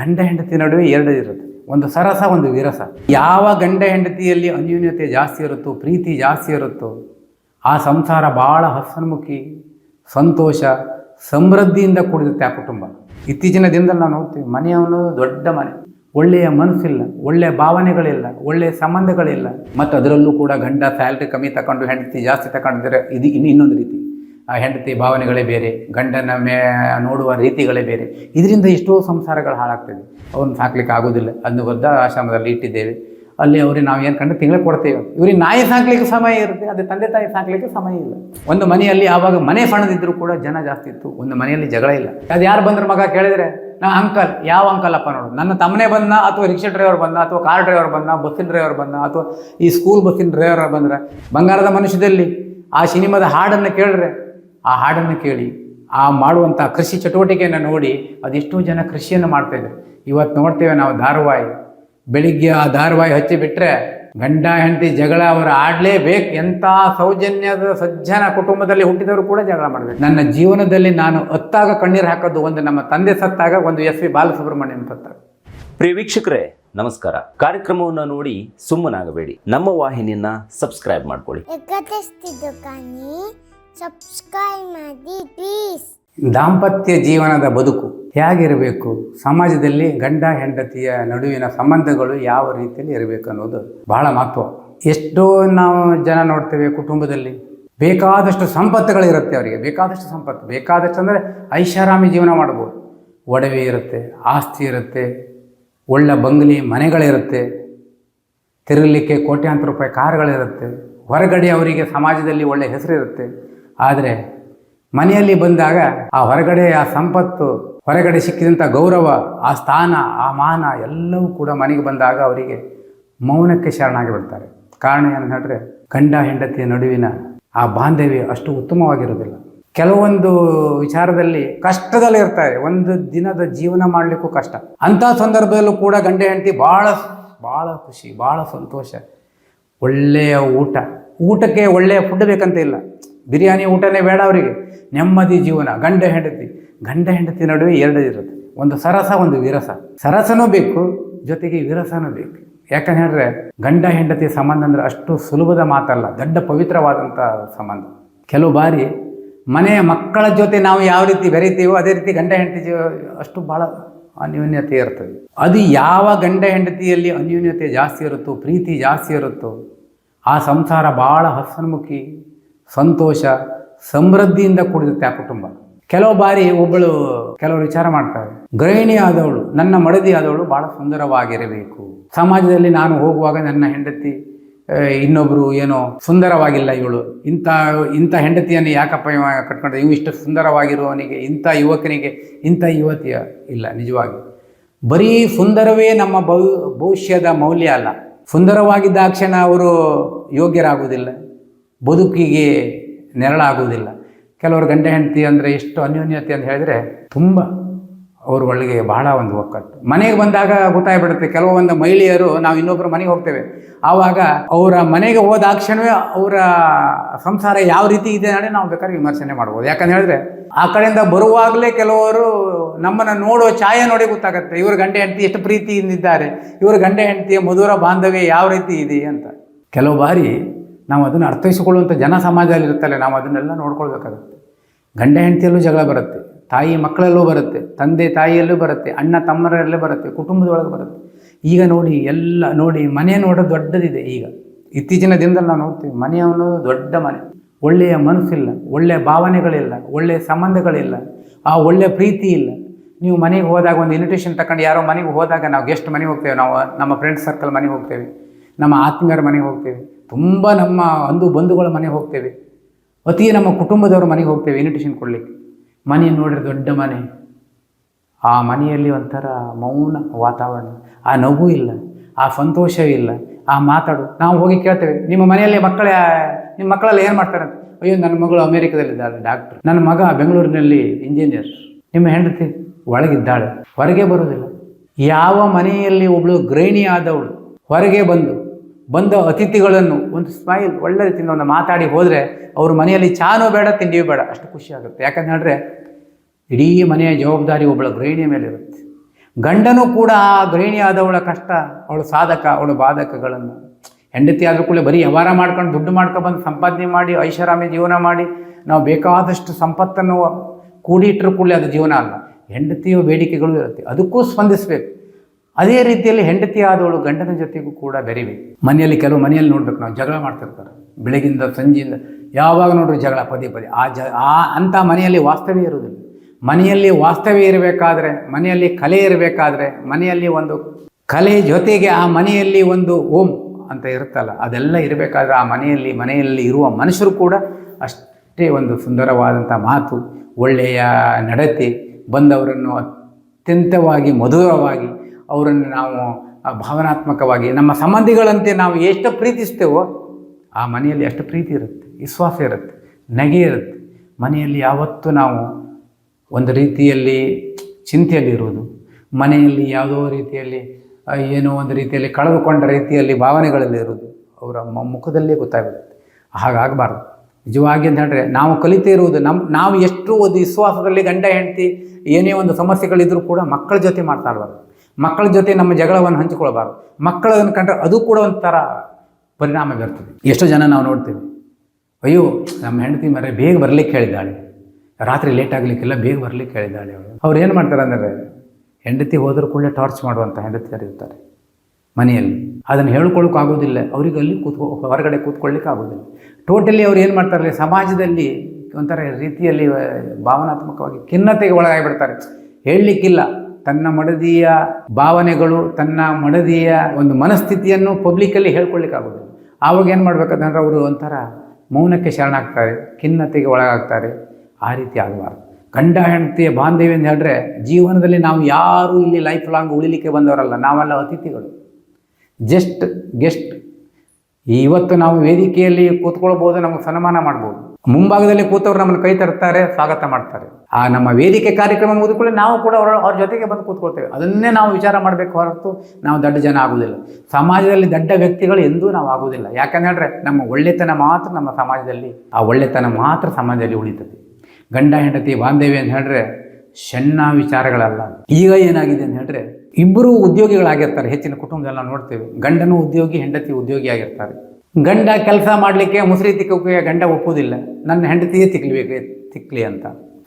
ಗಂಡ ಹೆಂಡತಿ ನಡುವೆ ಎರಡು ಇರುತ್ತೆ. ಒಂದು ಸರಸ, ಒಂದು ವಿರಸ. ಯಾವ ಗಂಡ ಹೆಂಡತಿಯಲ್ಲಿ ಅನ್ಯೂನ್ಯತೆ ಜಾಸ್ತಿ ಇರುತ್ತೋ, ಪ್ರೀತಿ ಜಾಸ್ತಿ ಇರುತ್ತೋ, ಆ ಸಂಸಾರ ಭಾಳ ಹಸನ್ಮುಖಿ ಸಂತೋಷ, ಸಮೃದ್ಧಿಯಿಂದ ಕೂಡಿರುತ್ತೆ ಆ ಕುಟುಂಬ. ಇತ್ತೀಚಿನ ದಿನದಲ್ಲಿ ನಾವು ನೋಡ್ತೀವಿ, ಮನೆಯವನು ದೊಡ್ಡ ಮನೆ. ಒಳ್ಳೆಯ ಮನಸ್ಸಿಲ್ಲ, ಒಳ್ಳೆಯ ಭಾವನೆಗಳಿಲ್ಲ, ಒಳ್ಳೆಯ ಸಂಬಂಧಗಳಿಲ್ಲ. ಮತ್ತು ಅದರಲ್ಲೂ ಕೂಡ ಗಂಡ ಸ್ಯಾಲ್ರಿ ಕಮ್ಮಿ ತಗೊಂಡು ಹೆಂಡತಿ ಜಾಸ್ತಿ ತಗೊಂಡಿದ್ರೆ ಇದು ಇನ್ನು ಇನ್ನೊಂದು ರೀತಿ. ಹೆಂಡತಿ ಭಾವನೆಗಳೇ ಬೇರೆ, ಗಂಡನ ಮೇ, ನೋಡುವ ರೀತಿಗಳೇ ಬೇರೆ. ಇದರಿಂದ ಎಷ್ಟೋ ಸಂಸಾರಗಳು ಹಾಳಾಗ್ತದೆ. ಅವ್ರನ್ನ ಸಾಕ್ಲಿಕ್ಕೆ ಆಗೋದಿಲ್ಲ. ಅದನ್ನು ವೃದ್ಧ ಆಶ್ರಮದಲ್ಲಿ ಇಟ್ಟಿದ್ದೇವೆ. ಅಲ್ಲಿ ಅವ್ರಿಗೆ ನಾವು ಏನು ಕಂಡು ತಿಂಗಳು ಕೊಡ್ತೇವೆ. ಇವ್ರಿಗೆ ನಾಯಿ ಸಾಕ್ಲಿಕ್ಕೆ ಸಮಯ ಇರುತ್ತೆ ಅದೇ ತಂದೆ ತಾಯಿ ಸಾಕ್ಲಿಕ್ಕೆ ಸಮಯ ಇಲ್ಲ. ಒಂದು ಮನೆಯಲ್ಲಿ ಆವಾಗ ಮನೆ ಸಣ್ಣದಿದ್ದರೂ ಕೂಡ ಜನ ಜಾಸ್ತಿ ಇತ್ತು. ಒಂದು ಮನೆಯಲ್ಲಿ ಜಗಳ ಇಲ್ಲ. ಅದು ಯಾರು ಬಂದ್ರ ಮಗ ಕೇಳಿದ್ರೆ, ನಾ ಅಂಕಲ್, ಯಾವ ಅಂಕಲ್ ಅಪ್ಪ ನೋಡು. ನನ್ನ ತಮ್ಮನೇ ಬಂದ, ಅಥವಾ ರಿಕ್ಷಾ ಡ್ರೈವರ್ ಬಂದ, ಅಥವಾ ಕಾರ್ ಡ್ರೈವರ್ ಬಂದ, ಬಸ್ಸಿನ ಡ್ರೈವರ್ ಬಂದ, ಅಥವಾ ಈ ಸ್ಕೂಲ್ ಬಸ್ಸಿನ ಡ್ರೈವರ್ ಬಂದ್ರೆ, ಬಂಗಾರದ ಮನುಷ್ಯದಲ್ಲಿ ಆ ಸಿನಿಮಾದ ಹಾಡನ್ನು ಕೇಳಿದ್ರೆ ಆ ಹಾಡನ್ನು ಕೇಳಿ ಆ ಮಾಡುವಂಥ ಕೃಷಿ ಚಟುವಟಿಕೆಯನ್ನು ನೋಡಿ ಅದೆಷ್ಟೋ ಜನ ಕೃಷಿಯನ್ನು ಮಾಡ್ತಾಯಿದ್ರು ಇವತ್ತು ನೋಡ್ತೇವೆ ನಾವು ಧಾರವಾಹಿ. ಬೆಳಿಗ್ಗೆ ಆ ಧಾರವಾಹಿ ಹಚ್ಚಿ ಬಿಟ್ಟರೆ ಗಂಡ ಹೆಂಡತಿ ಜಗಳ ಅವರು ಆಡಲೇಬೇಕು. ಎಂಥ ಸೌಜನ್ಯದ ಸಜ್ಜನ ಕುಟುಂಬದಲ್ಲಿ ಹುಟ್ಟಿದವರು ಕೂಡ ಜಗಳ ಮಾಡಬೇಕು. ನನ್ನ ಜೀವನದಲ್ಲಿ ನಾನು ಅತ್ತಾಗ ಕಣ್ಣೀರು ಹಾಕೋದು ಒಂದು ನಮ್ಮ ತಂದೆ ಸತ್ತಾಗ ಒಂದು ಎಸ್ ವಿ ಬಾಲಸುಬ್ರಹ್ಮಣ್ಯಂ ಸತ್ತಾಗ. ಪ್ರಿಯ ವೀಕ್ಷಕರೇ ನಮಸ್ಕಾರ. ಕಾರ್ಯಕ್ರಮವನ್ನು ನೋಡಿ ಸುಮ್ಮನಾಗಬೇಡಿ. ನಮ್ಮ ವಾಹಿನಿಯನ್ನ ಸಬ್ಸ್ಕ್ರೈಬ್ ಮಾಡ್ಕೊಳ್ಳಿ. ಸಬ್ಸ್ಕ್ರೈಬ್ ಮಾಡಿ ಪ್ಲೀಸ್ ದಾಂಪತ್ಯ ಜೀವನದ ಬದುಕು ಹೇಗಿರಬೇಕು? ಸಮಾಜದಲ್ಲಿ ಗಂಡ ಹೆಂಡತಿಯ ನಡುವಿನ ಸಂಬಂಧಗಳು ಯಾವ ರೀತಿಯಲ್ಲಿ ಇರಬೇಕು ಅನ್ನೋದು ಬಹಳ ಮಹತ್ವ. ಎಷ್ಟೋ ನಾವು ಜನ ನೋಡ್ತೇವೆ ಕುಟುಂಬದಲ್ಲಿ. ಬೇಕಾದಷ್ಟು ಸಂಪತ್ತುಗಳಿರುತ್ತೆ ಅವರಿಗೆ. ಬೇಕಾದಷ್ಟು ಸಂಪತ್ತು. ಬೇಕಾದಷ್ಟು ಅಂದರೆ ಐಷಾರಾಮಿ ಜೀವನ ಮಾಡ್ಬೋದು. ಒಡವೆ ಇರುತ್ತೆ, ಆಸ್ತಿ ಇರುತ್ತೆ, ಒಳ್ಳೆ ಬಂಗ್ಲಿ, ಮನೆಗಳಿರುತ್ತೆ, ತಿರುಗಲಿಕ್ಕೆ ಕೋಟ್ಯಾಂತರ ರೂಪಾಯಿ ಕಾರುಗಳಿರುತ್ತೆ. ಹೊರಗಡೆ ಅವರಿಗೆ ಸಮಾಜದಲ್ಲಿ ಒಳ್ಳೆ ಹೆಸರಿರುತ್ತೆ. ಆದರೆ ಮನೆಯಲ್ಲಿ ಬಂದಾಗ ಆ ಹೊರಗಡೆ ಆ ಸಂಪತ್ತು, ಹೊರಗಡೆ ಸಿಕ್ಕಿದಂಥ ಗೌರವ, ಆ ಸ್ಥಾನ, ಆ ಮಾನ ಎಲ್ಲವೂ ಕೂಡ ಮನೆಗೆ ಬಂದಾಗ ಅವರಿಗೆ ಮೌನಕ್ಕೆ ಶರಣಾಗಿ ಬಿಡ್ತಾರೆ. ಕಾರಣ ಏನು ಹೇಳಿದ್ರೆ ಗಂಡ ಹೆಂಡತಿಯ ನಡುವಿನ ಆ ಬಾಂಧವ್ಯ ಅಷ್ಟು ಉತ್ತಮವಾಗಿರೋದಿಲ್ಲ ಕೆಲವೊಂದು ವಿಚಾರದಲ್ಲಿ ಕಷ್ಟದಲ್ಲಿ ಇರ್ತಾರೆ. ಒಂದು ದಿನದ ಜೀವನ ಮಾಡಲಿಕ್ಕೂ ಕಷ್ಟ. ಅಂಥ ಸಂದರ್ಭದಲ್ಲೂ ಕೂಡ ಗಂಡ ಹೆಂಡತಿ ಭಾಳ ಭಾಳ ಖುಷಿ, ಭಾಳ ಸಂತೋಷ. ಒಳ್ಳೆಯ ಊಟ. ಊಟಕ್ಕೆ ಒಳ್ಳೆಯ ಫುಡ್ ಬೇಕಂತ ಇಲ್ಲ. ಬಿರಿಯಾನಿ ಊಟನೇ ಬೇಡ ಅವರಿಗೆ. ನೆಮ್ಮದಿ ಜೀವನ. ಗಂಡ ಹೆಂಡತಿ. ಗಂಡ ಹೆಂಡತಿ ನಡುವೆ ಎರಡು ಇರುತ್ತೆ. ಒಂದು ಸರಸ, ಒಂದು ವಿರಸ. ಸರಸನೂ ಬೇಕು, ಜೊತೆಗೆ ವಿರಸನೂ ಬೇಕು. ಯಾಕಂತ ಹೇಳಿದ್ರೆ, ಗಂಡ ಹೆಂಡತಿ ಸಂಬಂಧ ಅಂದ್ರೆ ಅಷ್ಟು ಸುಲಭದ ಮಾತಲ್ಲ. ದೊಡ್ಡ ಪವಿತ್ರವಾದಂಥ ಸಂಬಂಧ. ಕೆಲವು ಬಾರಿ ಮನೆಯ ಮಕ್ಕಳ ಜೊತೆ ನಾವು ಯಾವ ರೀತಿ ಬೆರೀತೀವೋ, ಅದೇ ರೀತಿ ಗಂಡ ಹೆಂಡತಿ ಜೀವ ಅಷ್ಟು ಭಾಳ ಅನ್ಯೂನ್ಯತೆ ಇರ್ತದೆ. ಅದು ಯಾವ ಗಂಡ ಹೆಂಡತಿಯಲ್ಲಿ ಅನ್ಯೂನ್ಯತೆ ಜಾಸ್ತಿ ಇರುತ್ತೋ, ಪ್ರೀತಿ ಜಾಸ್ತಿ ಇರುತ್ತೋ, ಆ ಸಂಸಾರ ಭಾಳ ಹಸನ್ಮುಖಿ ಸಂತೋಷ, ಸಮೃದ್ಧಿಯಿಂದ ಕೂಡಿರುತ್ತೆ ಆ ಕುಟುಂಬ. ಕೆಲವು ಬಾರಿ ಒಬ್ಬಳು ಕೆಲವರು ವಿಚಾರ ಮಾಡ್ತಾರೆ, ಗೃಹಿಣಿ ಆದವಳು, ನನ್ನ ಮಡದಿ ಆದವಳು ಬಹಳ ಸುಂದರವಾಗಿರಬೇಕು. ಸಮಾಜದಲ್ಲಿ ನಾನು ಹೋಗುವಾಗ ನನ್ನ ಹೆಂಡತಿ ಇನ್ನೊಬ್ರು ಏನೋ ಸುಂದರವಾಗಿಲ್ಲ ಇವಳು. ಇಂಥ ಇಂಥ ಹೆಂಡತಿಯನ್ನು ಯಾಕಪ್ಪ ಕಟ್ಕೊಂಡ್ರೆ? ಕಟ್ಕೊಂಡ ಇವು ಇಷ್ಟು ಸುಂದರವಾಗಿರುವವನಿಗೆ, ಇಂಥ ಯುವಕನಿಗೆ, ಇಂಥ ಯುವತಿಯ ಇಲ್ಲ, ನಿಜವಾಗಿ. ಬರೀ ಸುಂದರವೇ ನಮ್ಮ ಭವಿ, ಭವಿಷ್ಯದ ಮೌಲ್ಯ ಅಲ್ಲ. ಸುಂದರವಾಗಿದ್ದಾಕ್ಷಣ ಅವರು ಯೋಗ್ಯರಾಗುವುದಿಲ್ಲ. ಬದುಕಿಗೆ ನೆರಳಾಗುವುದಿಲ್ಲ. ಕೆಲವರು ಗಂಡ ಹೆಂಡತಿ ಅಂದರೆ ಎಷ್ಟು ಅನ್ಯೋನ್ಯತೆ ಅಂತ ಹೇಳಿದರೆ ತುಂಬ ಅವ್ರ ಒಳಗೆ ಬಹಳ ಒಂದು ಒಕ್ಕಟ್ಟು. ಮನೆಗೆ ಬಂದಾಗ ಗೊತ್ತಾಗ್ಬಿಡುತ್ತೆ ಕೆಲವೊಂದು ಮಹಿಳೆಯರು, ನಾವು ಇನ್ನೊಬ್ಬರ ಮನೆಗೆ ಹೋಗ್ತೇವೆ. ಆವಾಗ ಅವರ ಮನೆಗೆ ಹೋದಾಕ್ಷಣವೇ ಅವರ ಸಂಸಾರ ಯಾವ ರೀತಿ ಇದೆ ಅಂದರೆ ನಾವು ಬೇಕಾದ್ರೆ ವಿಮರ್ಶನೆ ಮಾಡ್ಬೋದು. ಯಾಕಂತ ಹೇಳಿದ್ರೆ, ಆ ಕಡೆಯಿಂದ ಬರುವಾಗಲೇ ಕೆಲವರು ನಮ್ಮನ್ನು ನೋಡೋ ಛಾಯೆ ನೋಡಿ ಗೊತ್ತಾಗುತ್ತೆ. ಇವರು ಗಂಡ ಹೆಂಡತಿ, ಎಷ್ಟು ಪ್ರೀತಿಯಿಂದಿದ್ದಾರೆ ಇವರು ಗಂಡ ಹೆಂಡತಿಯ ಮಧುರ ಬಾಂಧವ್ಯ ಯಾವ ರೀತಿ ಇದೆ ಅಂತ. ಕೆಲವು ಬಾರಿ ನಾವು ಅದನ್ನು ಅರ್ಥೈಸಿಕೊಳ್ಳುವಂಥ ಜನ ಸಮಾಜದಲ್ಲಿ ಇರುತ್ತಲ್ಲ, ನಾವು ಅದನ್ನೆಲ್ಲ ನೋಡ್ಕೊಳ್ಬೇಕಾಗುತ್ತೆ. ಗಂಡ ಹೆಂಡತಿಯಲ್ಲೂ ಜಗಳ ಬರುತ್ತೆ, ತಾಯಿ ಮಕ್ಕಳಲ್ಲೂ ಬರುತ್ತೆ, ತಂದೆ ತಾಯಿಯಲ್ಲೂ ಬರುತ್ತೆ, ಅಣ್ಣ ತಮ್ಮರಲ್ಲೇ ಬರುತ್ತೆ, ಕುಟುಂಬದೊಳಗೆ ಬರುತ್ತೆ. ಈಗ ನೋಡಿ, ಎಲ್ಲ ನೋಡಿ, ಮನೆ ನೋಡೋದು ದೊಡ್ಡದಿದೆ ಈಗ. ಇತ್ತೀಚಿನ ದಿನದಲ್ಲಿ ನಾವು ನೋಡ್ತೀವಿ ಮನೆಯವನು ದೊಡ್ಡ ಮನೆ. ಒಳ್ಳೆಯ ಮನಸ್ಸಿಲ್ಲ ಒಳ್ಳೆಯ ಭಾವನೆಗಳಿಲ್ಲ ಒಳ್ಳೆಯ ಸಂಬಂಧಗಳಿಲ್ಲ, ಆ ಒಳ್ಳೆಯ ಪ್ರೀತಿ ಇಲ್ಲ. ನೀವು ಮನೆಗೆ ಹೋದಾಗ ಒಂದು ಇನ್ವಿಟೇಷನ್ ತಗೊಂಡು ಯಾರೋ ಮನೆಗೆ ಹೋದಾಗ ನಾವು ಗೆಸ್ಟ್ ಮನೆಗೆ ಹೋಗ್ತೇವೆ, ನಾವು ನಮ್ಮ ಫ್ರೆಂಡ್ಸ್ ಸರ್ಕಲ್ ಮನೆಗೆ ಹೋಗ್ತೇವೆ, ನಮ್ಮ ಆತ್ಮೀಯರ ಮನೆಗೆ ಹೋಗ್ತೇವೆ. ತುಂಬ ನಮ್ಮ ಅಂದು ಬಂಧುಗಳ ಮನೆಗೆ ಹೋಗ್ತೇವೆ. ಅತಿ ನಮ್ಮ ಕುಟುಂಬದವರ ಮನೆಗೆ ಹೋಗ್ತೇವೆ ಇನ್ವಿಟೇಷನ್ ಕೊಡಲಿಕ್ಕೆ. ಮನೆ ನೋಡ್ರಿ ದೊಡ್ಡ ಮನೆ. ಆ ಮನೆಯಲ್ಲಿ ಒಂಥರ ಮೌನ ವಾತಾವರಣ. ಆ ನಗು ಇಲ್ಲ, ಆ ಸಂತೋಷವೂ ಇಲ್ಲ. ಆ ಮಾತಾಡು, ನಾವು ಹೋಗಿ ಕೇಳ್ತೇವೆ, ನಿಮ್ಮ ಮನೆಯಲ್ಲಿ ಮಕ್ಕಳ, ನಿಮ್ಮ ಮಕ್ಕಳೆಲ್ಲ ಏನು ಮಾಡ್ತಾರೆ ಅಯ್ಯೋ, ನನ್ನ ಮಗಳು ಅಮೇರಿಕದಲ್ಲಿದ್ದಾಳೆ ಡಾಕ್ಟರ್ ನನ್ನ ಮಗ ಬೆಂಗಳೂರಿನಲ್ಲಿ ಇಂಜಿನಿಯರ್ ನಿಮ್ಮ ಹೆಂಡತಿ ಒಳಗಿದ್ದಾಳೆ, ಹೊರಗೆ ಬರೋದಿಲ್ಲ ಯಾವ ಮನೆಯಲ್ಲಿ ಒಬ್ಬಳು ಗೃಹಿಣಿ ಆದವಳು ಹೊರಗೆ ಬಂದು ಬಂದ ಅತಿಥಿಗಳನ್ನು ಒಂದು ಸ್ಮೈಲ್ ಒಳ್ಳೆ ರೀತಿಯಿಂದ ಒಂದು ಮಾತಾಡಿ ಹೋದರೆ ಅವ್ರ ಮನೆಯಲ್ಲಿ ಚಾನೂ ಬೇಡ, ತಿಂಡಿಯೂ ಬೇಡ, ಅಷ್ಟು ಖುಷಿ ಆಗುತ್ತೆ. ಯಾಕಂತ ಹೇಳಿದ್ರೆ, ಇಡೀ ಮನೆಯ ಜವಾಬ್ದಾರಿ ಒಬ್ಬಳ ಗೃಹಿಣಿಯ ಮೇಲೆ ಇರುತ್ತೆ ಗಂಡನೂ ಕೂಡ ಆ ಗೃಹಿಣಿ ಆದವಳ ಕಷ್ಟ, ಅವಳು ಸಾಧಕ, ಅವಳು ಬಾಧಕಗಳನ್ನು ಹೆಂಡತಿ ಆದರೂ ಕೂಡ ಬರೀ ವ್ಯವಹಾರ ಮಾಡ್ಕೊಂಡು ದುಡ್ಡು ಮಾಡ್ಕೊಂಡು ಬಂದು ಸಂಪಾದನೆ ಮಾಡಿ, ಐಷಾರಾಮಿ ಜೀವನ ಮಾಡಿ, ನಾವು ಬೇಕಾದಷ್ಟು ಸಂಪತ್ತನ್ನು ಕೂಡಿಟ್ಟರು ಕೂಡ ಅದು ಜೀವನ ಅಲ್ಲ. ಹೆಂಡತಿಯ ಬೇಡಿಕೆಗಳು ಇರುತ್ತೆ. ಅದಕ್ಕೂ ಸ್ಪಂದಿಸಬೇಕು. ಅದೇ ರೀತಿಯಲ್ಲಿ ಹೆಂಡತಿ ಆದವಳು ಗಂಡನ ಜೊತೆಗೂ ಕೂಡ ಬೆರಿವೆ. ಮನೆಯಲ್ಲಿ ಕೆಲವು ಮನೆಯಲ್ಲಿ ನೋಡ್ಬೇಕು ನಾವು, ಜಗಳ ಮಾಡ್ತಿರ್ತಾರೆ. ಬೆಳಗಿಂದ ಸಂಜೆಯಿಂದ ಯಾವಾಗ ನೋಡ್ರಿ ಜಗಳ, ಪದೇ ಪದೇ. ಆ ಜ, ಆ ಅಂಥ ಮನೆಯಲ್ಲಿ ವಾಸ್ತವ್ಯ ಇರುವುದಿಲ್ಲ. ಮನೆಯಲ್ಲಿ ವಾಸ್ತವ್ಯ ಇರಬೇಕಾದ್ರೆ, ಮನೆಯಲ್ಲಿ ಕಲೆ ಇರಬೇಕಾದ್ರೆ, ಮನೆಯಲ್ಲಿ ಒಂದು ಕಲೆ ಜೊತೆಗೆ ಆ ಮನೆಯಲ್ಲಿ ಒಂದು ಓಂ ಅಂತ ಇರುತ್ತಲ್ಲ, ಅದೆಲ್ಲ ಇರಬೇಕಾದ್ರೆ ಆ ಮನೆಯಲ್ಲಿ ಮನೆಯಲ್ಲಿ ಇರುವ ಮನುಷ್ಯರು ಕೂಡ ಅಷ್ಟೇ ಒಂದು ಸುಂದರವಾದಂಥ ಮಾತು, ಒಳ್ಳೆಯ ನಡತೆ, ಬಂದವರನ್ನು ಅತ್ಯಂತವಾಗಿ ಮಧುರವಾಗಿ ಅವರನ್ನು ನಾವು ಭಾವನಾತ್ಮಕವಾಗಿ ನಮ್ಮ ಸಂಬಂಧಿಗಳಂತೆ ನಾವು ಎಷ್ಟು ಪ್ರೀತಿಸ್ತೇವೋ, ಆ ಮನೆಯಲ್ಲಿ ಎಷ್ಟು ಪ್ರೀತಿ ಇರುತ್ತೆ, ವಿಶ್ವಾಸ ಇರುತ್ತೆ, ನಗೆ ಇರುತ್ತೆ. ಮನೆಯಲ್ಲಿ ಯಾವತ್ತೂ ನಾವು ಒಂದು ರೀತಿಯಲ್ಲಿ ಚಿಂತೆಯಲ್ಲಿರುವುದು ಮನೆಯಲ್ಲಿ ಯಾವುದೋ ರೀತಿಯಲ್ಲಿ ಏನೋ ಒಂದು ರೀತಿಯಲ್ಲಿ ಕಳೆದುಕೊಂಡ ರೀತಿಯಲ್ಲಿ ಭಾವನೆಗಳಲ್ಲಿ ಇರೋದು. ಅವರ ಮುಖದಲ್ಲೇ ಗೊತ್ತಾಗುತ್ತೆ. ಹಾಗಾಗಬಾರ್ದು. ನಿಜವಾಗಿ ಅಂತ ಹೇಳಿದ್ರೆ ನಾವು ಕಲಿತೇ ಇರುವುದು ನಮ್ಮ ನಾವು ಎಷ್ಟು ಒಂದು ವಿಶ್ವಾಸದಲ್ಲಿ ಗಂಡ ಹೆಂಡತಿ, ಏನೇ ಒಂದು ಸಮಸ್ಯೆಗಳಿದ್ರೂ ಕೂಡ ಮಕ್ಕಳ ಜೊತೆ ಮಾತಾಡಬಾರ್ದು ಮಕ್ಕಳ ಜೊತೆ ನಮ್ಮ ಜಗಳವನ್ನು ಹಂಚಿಕೊಳ್ಬಾರ್ದು ಮಕ್ಕಳನ್ನು ಕಂಡ್ರೆ ಅದು ಕೂಡ ಒಂಥರ ಪರಿಣಾಮ ಬೀರ್ತದೆ. ಎಷ್ಟೋ ಜನ ನಾವು ನೋಡ್ತೀವಿ, ಅಯ್ಯೋ, ನಮ್ಮ ಹೆಂಡತಿ ಮರೆ ಬೇಗ ಬರಲಿಕ್ಕೆ ಹೇಳಿದ್ದಾಳೆ. ರಾತ್ರಿ ಲೇಟ್ ಆಗಲಿಕ್ಕಿಲ್ಲ, ಬೇಗ ಬರಲಿಕ್ಕೆ ಹೇಳಿದ್ದಾಳೆ ಅವಳು. ಅವ್ರು ಏನು ಮಾಡ್ತಾರೆ ಅಂದರೆ, ಹೆಂಡತಿ ಹೋದರೂ ಕೂಡಲೇ ಟಾರ್ಚ್ ಮಾಡುವಂಥ ಹೆಂಡತಿಯರು ಇರ್ತಾರೆ ಮನೆಯಲ್ಲಿ. ಅದನ್ನು ಹೇಳ್ಕೊಳ್ಳೋಕೆ ಆಗೋದಿಲ್ಲ. ಅವರಿಗೆ ಅಲ್ಲಿ ಕೂತ್ಕೊ, ಹೊರಗಡೆ ಕೂತ್ಕೊಳ್ಳಿಕ್ಕೆ ಆಗೋದಿಲ್ಲ. ಟೋಟಲಿ ಅವ್ರು ಏನು ಮಾಡ್ತಾರೆ ಸಮಾಜದಲ್ಲಿ ಒಂಥರ ರೀತಿಯಲ್ಲಿ, ಭಾವನಾತ್ಮಕವಾಗಿ ಖಿನ್ನತೆಗೆ ಒಳಗಾಗಿಬಿಡ್ತಾರೆ. ಹೇಳಲಿಕ್ಕಿಲ್ಲ. ತನ್ನ ಮಡದಿಯ ಭಾವನೆಗಳು, ತನ್ನ ಮಡದಿಯ ಒಂದು ಮನಸ್ಥಿತಿಯನ್ನು ಪಬ್ಲಿಕಲ್ಲಿ ಹೇಳ್ಕೊಳ್ಳಿಕ್ಕಾಗೋದಿಲ್ಲ. ಆವಾಗ ಏನು ಮಾಡ್ಬೇಕಂತಂದ್ರೆ ಅವರು ಒಂಥರ ಮೌನಕ್ಕೆ ಶರಣಾಗ್ತಾರೆ, ಖಿನ್ನತೆಗೆ ಒಳಗಾಗ್ತಾರೆ. ಆ ರೀತಿ ಆಗಬಾರ್ದು. ಗಂಡ ಹೆಂಡತಿಯ ಬಾಂಧವ್ಯ ಅಂತ ಹೇಳಿದ್ರೆ ಜೀವನದಲ್ಲಿ ನಾವು ಯಾರೂ ಇಲ್ಲಿ ಲೈಫ್ ಲಾಂಗ್ ಉಳಿಲಿಕ್ಕೆ ಬಂದವರಲ್ಲ, ನಾವೆಲ್ಲ ಅತಿಥಿಗಳು. ಜಸ್ಟ್ ಗೆಸ್ಟ್ ಇವತ್ತು ನಾವು ವೇದಿಕೆಯಲ್ಲಿ ಕೂತ್ಕೊಳ್ಬೋದು, ನಮಗೆ ಸನ್ಮಾನ ಮಾಡ್ಬೋದು. ಮುಂಭಾಗದಲ್ಲಿ ಕೂತವ್ರು ನಮ್ಮನ್ನು ಕೈ ತರ್ತಾರೆ, ಸ್ವಾಗತ ಮಾಡ್ತಾರೆ. ಆ ನಮ್ಮ ವೇದಿಕೆ ಕಾರ್ಯಕ್ರಮ ಮುಗಿದುಕೊಳ್ಳಿ ನಾವು ಕೂಡ ಅವರ, ಅವ್ರ ಜೊತೆಗೆ ಬಂದು ಕೂತ್ಕೊಳ್ತೇವೆ. ಅದನ್ನೇ ನಾವು ವಿಚಾರ ಮಾಡಬೇಕು ಹೊರತು ನಾವು ದೊಡ್ಡ ಜನ ಆಗುವುದಿಲ್ಲ. ಸಮಾಜದಲ್ಲಿ ದೊಡ್ಡ ವ್ಯಕ್ತಿಗಳು ಎಂದೂ ನಾವು ಆಗುವುದಿಲ್ಲ. ಯಾಕಂದ್ರೆ ನಮ್ಮ ಒಳ್ಳೆತನ ಮಾತ್ರ ನಮ್ಮ ಸಮಾಜದಲ್ಲಿ, ಆ ಒಳ್ಳೆತನ ಮಾತ್ರ ಸಮಾಜದಲ್ಲಿ ಉಳಿತದೆ. ಗಂಡ, ಹೆಂಡತಿ, ಬಾಂಧವ್ಯ ಅಂತ ಹೇಳಿದ್ರೆ ಸಣ್ಣ ವಿಚಾರಗಳಲ್ಲ. ಈಗ ಏನಾಗಿದೆ ಅಂತ ಹೇಳಿದ್ರೆ, ಇಬ್ಬರು ಉದ್ಯೋಗಿಗಳಾಗಿರ್ತಾರೆ. ಹೆಚ್ಚಿನ ಕುಟುಂಬದಲ್ಲಿ ನೋಡ್ತೇವೆ. ಗಂಡನು ಉದ್ಯೋಗಿ, ಹೆಂಡತಿ ಉದ್ಯೋಗಿ ಆಗಿರ್ತಾರೆ. ಗಂಡ ಕೆಲಸ ಮಾಡಲಿಕ್ಕೆ ಮುಸ್ರಿ ತಿಕ್ಕಕ್ಕೆ ಗಂಡ ಒಪ್ಪುವುದಿಲ್ಲ. ನನ್ನ ಹೆಂಡತಿಯೇ ತಿಕ್ಲಿಬೇಕು ತಿಕ್ಲಿ ಅಂತ.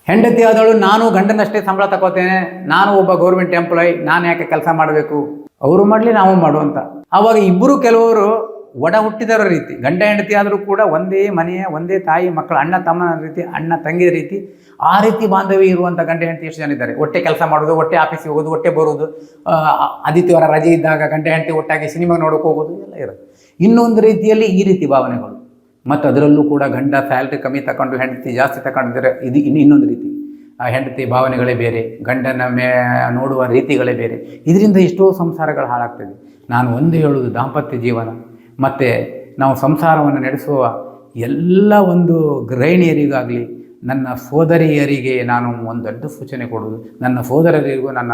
ಹೆಂಡತಿ ಆದವಳು, ನಾನು ಗಂಡನಷ್ಟೇ ಸಂಬಳ ತಗೋತೇನೆ ನಾನು ಒಬ್ಬ ಗೌರ್ಮೆಂಟ್ ಎಂಪ್ಲಾಯ್ ನಾನು ಯಾಕೆ ಕೆಲಸ ಮಾಡಬೇಕು? ಅವರು ಮಾಡಲಿ, ನಾವು ಮಾಡುವಂತ ಆವಾಗ ಇಬ್ಬರು ಕೆಲವರು ಒಡ ಹುಟ್ಟಿದವರ ರೀತಿ, ಗಂಡ ಹೆಂಡತಿ ಆದರೂ ಕೂಡ ಒಂದೇ ಮನೆಯ, ಒಂದೇ ತಾಯಿ, ಮಕ್ಕಳ ಅಣ್ಣ, ತಮ್ಮನ ರೀತಿ, ಅಣ್ಣ, ತಂಗಿಯ ರೀತಿ, ಆ ರೀತಿ ಬಾಂಧವ್ಯ ಇರುವಂಥ ಗಂಡ ಹೆಂಡತಿ ಎಷ್ಟು ಜನ ಇದ್ದಾರೆ? ಒಟ್ಟೆ ಕೆಲಸ ಮಾಡೋದು, ಒಟ್ಟೆ ಆಫೀಸಿಗೆ ಹೋಗೋದು, ಒಟ್ಟೆ ಬರೋದು ಆದಿತ್ಯವಾರ ರಜೆ ಇದ್ದಾಗ ಗಂಡ ಹೆಂಡತಿ ಒಟ್ಟಾಗಿ ಸಿನಿಮಾ ನೋಡೋಕೆ ಹೋಗೋದು ಎಲ್ಲ ಇರುತ್ತೆ. ಇನ್ನೊಂದು ರೀತಿಯಲ್ಲಿ ಈ ರೀತಿ ಭಾವನೆಗಳು. ಮತ್ತು ಅದರಲ್ಲೂ ಕೂಡ ಗಂಡ ಸ್ಯಾಲ್ರಿ ಕಮ್ಮಿ ತಗೊಂಡು ಹೆಂಡತಿ ಜಾಸ್ತಿ ತಗೊಂಡಿದ್ದರೆ ಇದು ಇನ್ನು ಇನ್ನೊಂದು ರೀತಿ. ಆ ಹೆಂಡತಿ ಭಾವನೆಗಳೇ ಬೇರೆ, ಗಂಡನ ಮೇ, ನೋಡುವ ರೀತಿಗಳೇ ಬೇರೆ. ಇದರಿಂದ ಎಷ್ಟೋ ಸಂಸಾರಗಳು ಹಾಳಾಗ್ತದೆ ನಾನು ಒಂದು ಹೇಳುವುದು, ದಾಂಪತ್ಯ ಜೀವನ. ಮತ್ತು ನಾವು ಸಂಸಾರವನ್ನು ನಡೆಸುವ ಎಲ್ಲ ಒಂದು ಗೃಹಿಣಿಯರಿಗಾಗಲಿ, ನನ್ನ ಸೋದರಿಯರಿಗೆ ನಾನು ಒಂದು ದೊಡ್ಡ ಸೂಚನೆ ಕೊಡುವುದು. ನನ್ನ ಸೋದರರಿಗೂ ನನ್ನ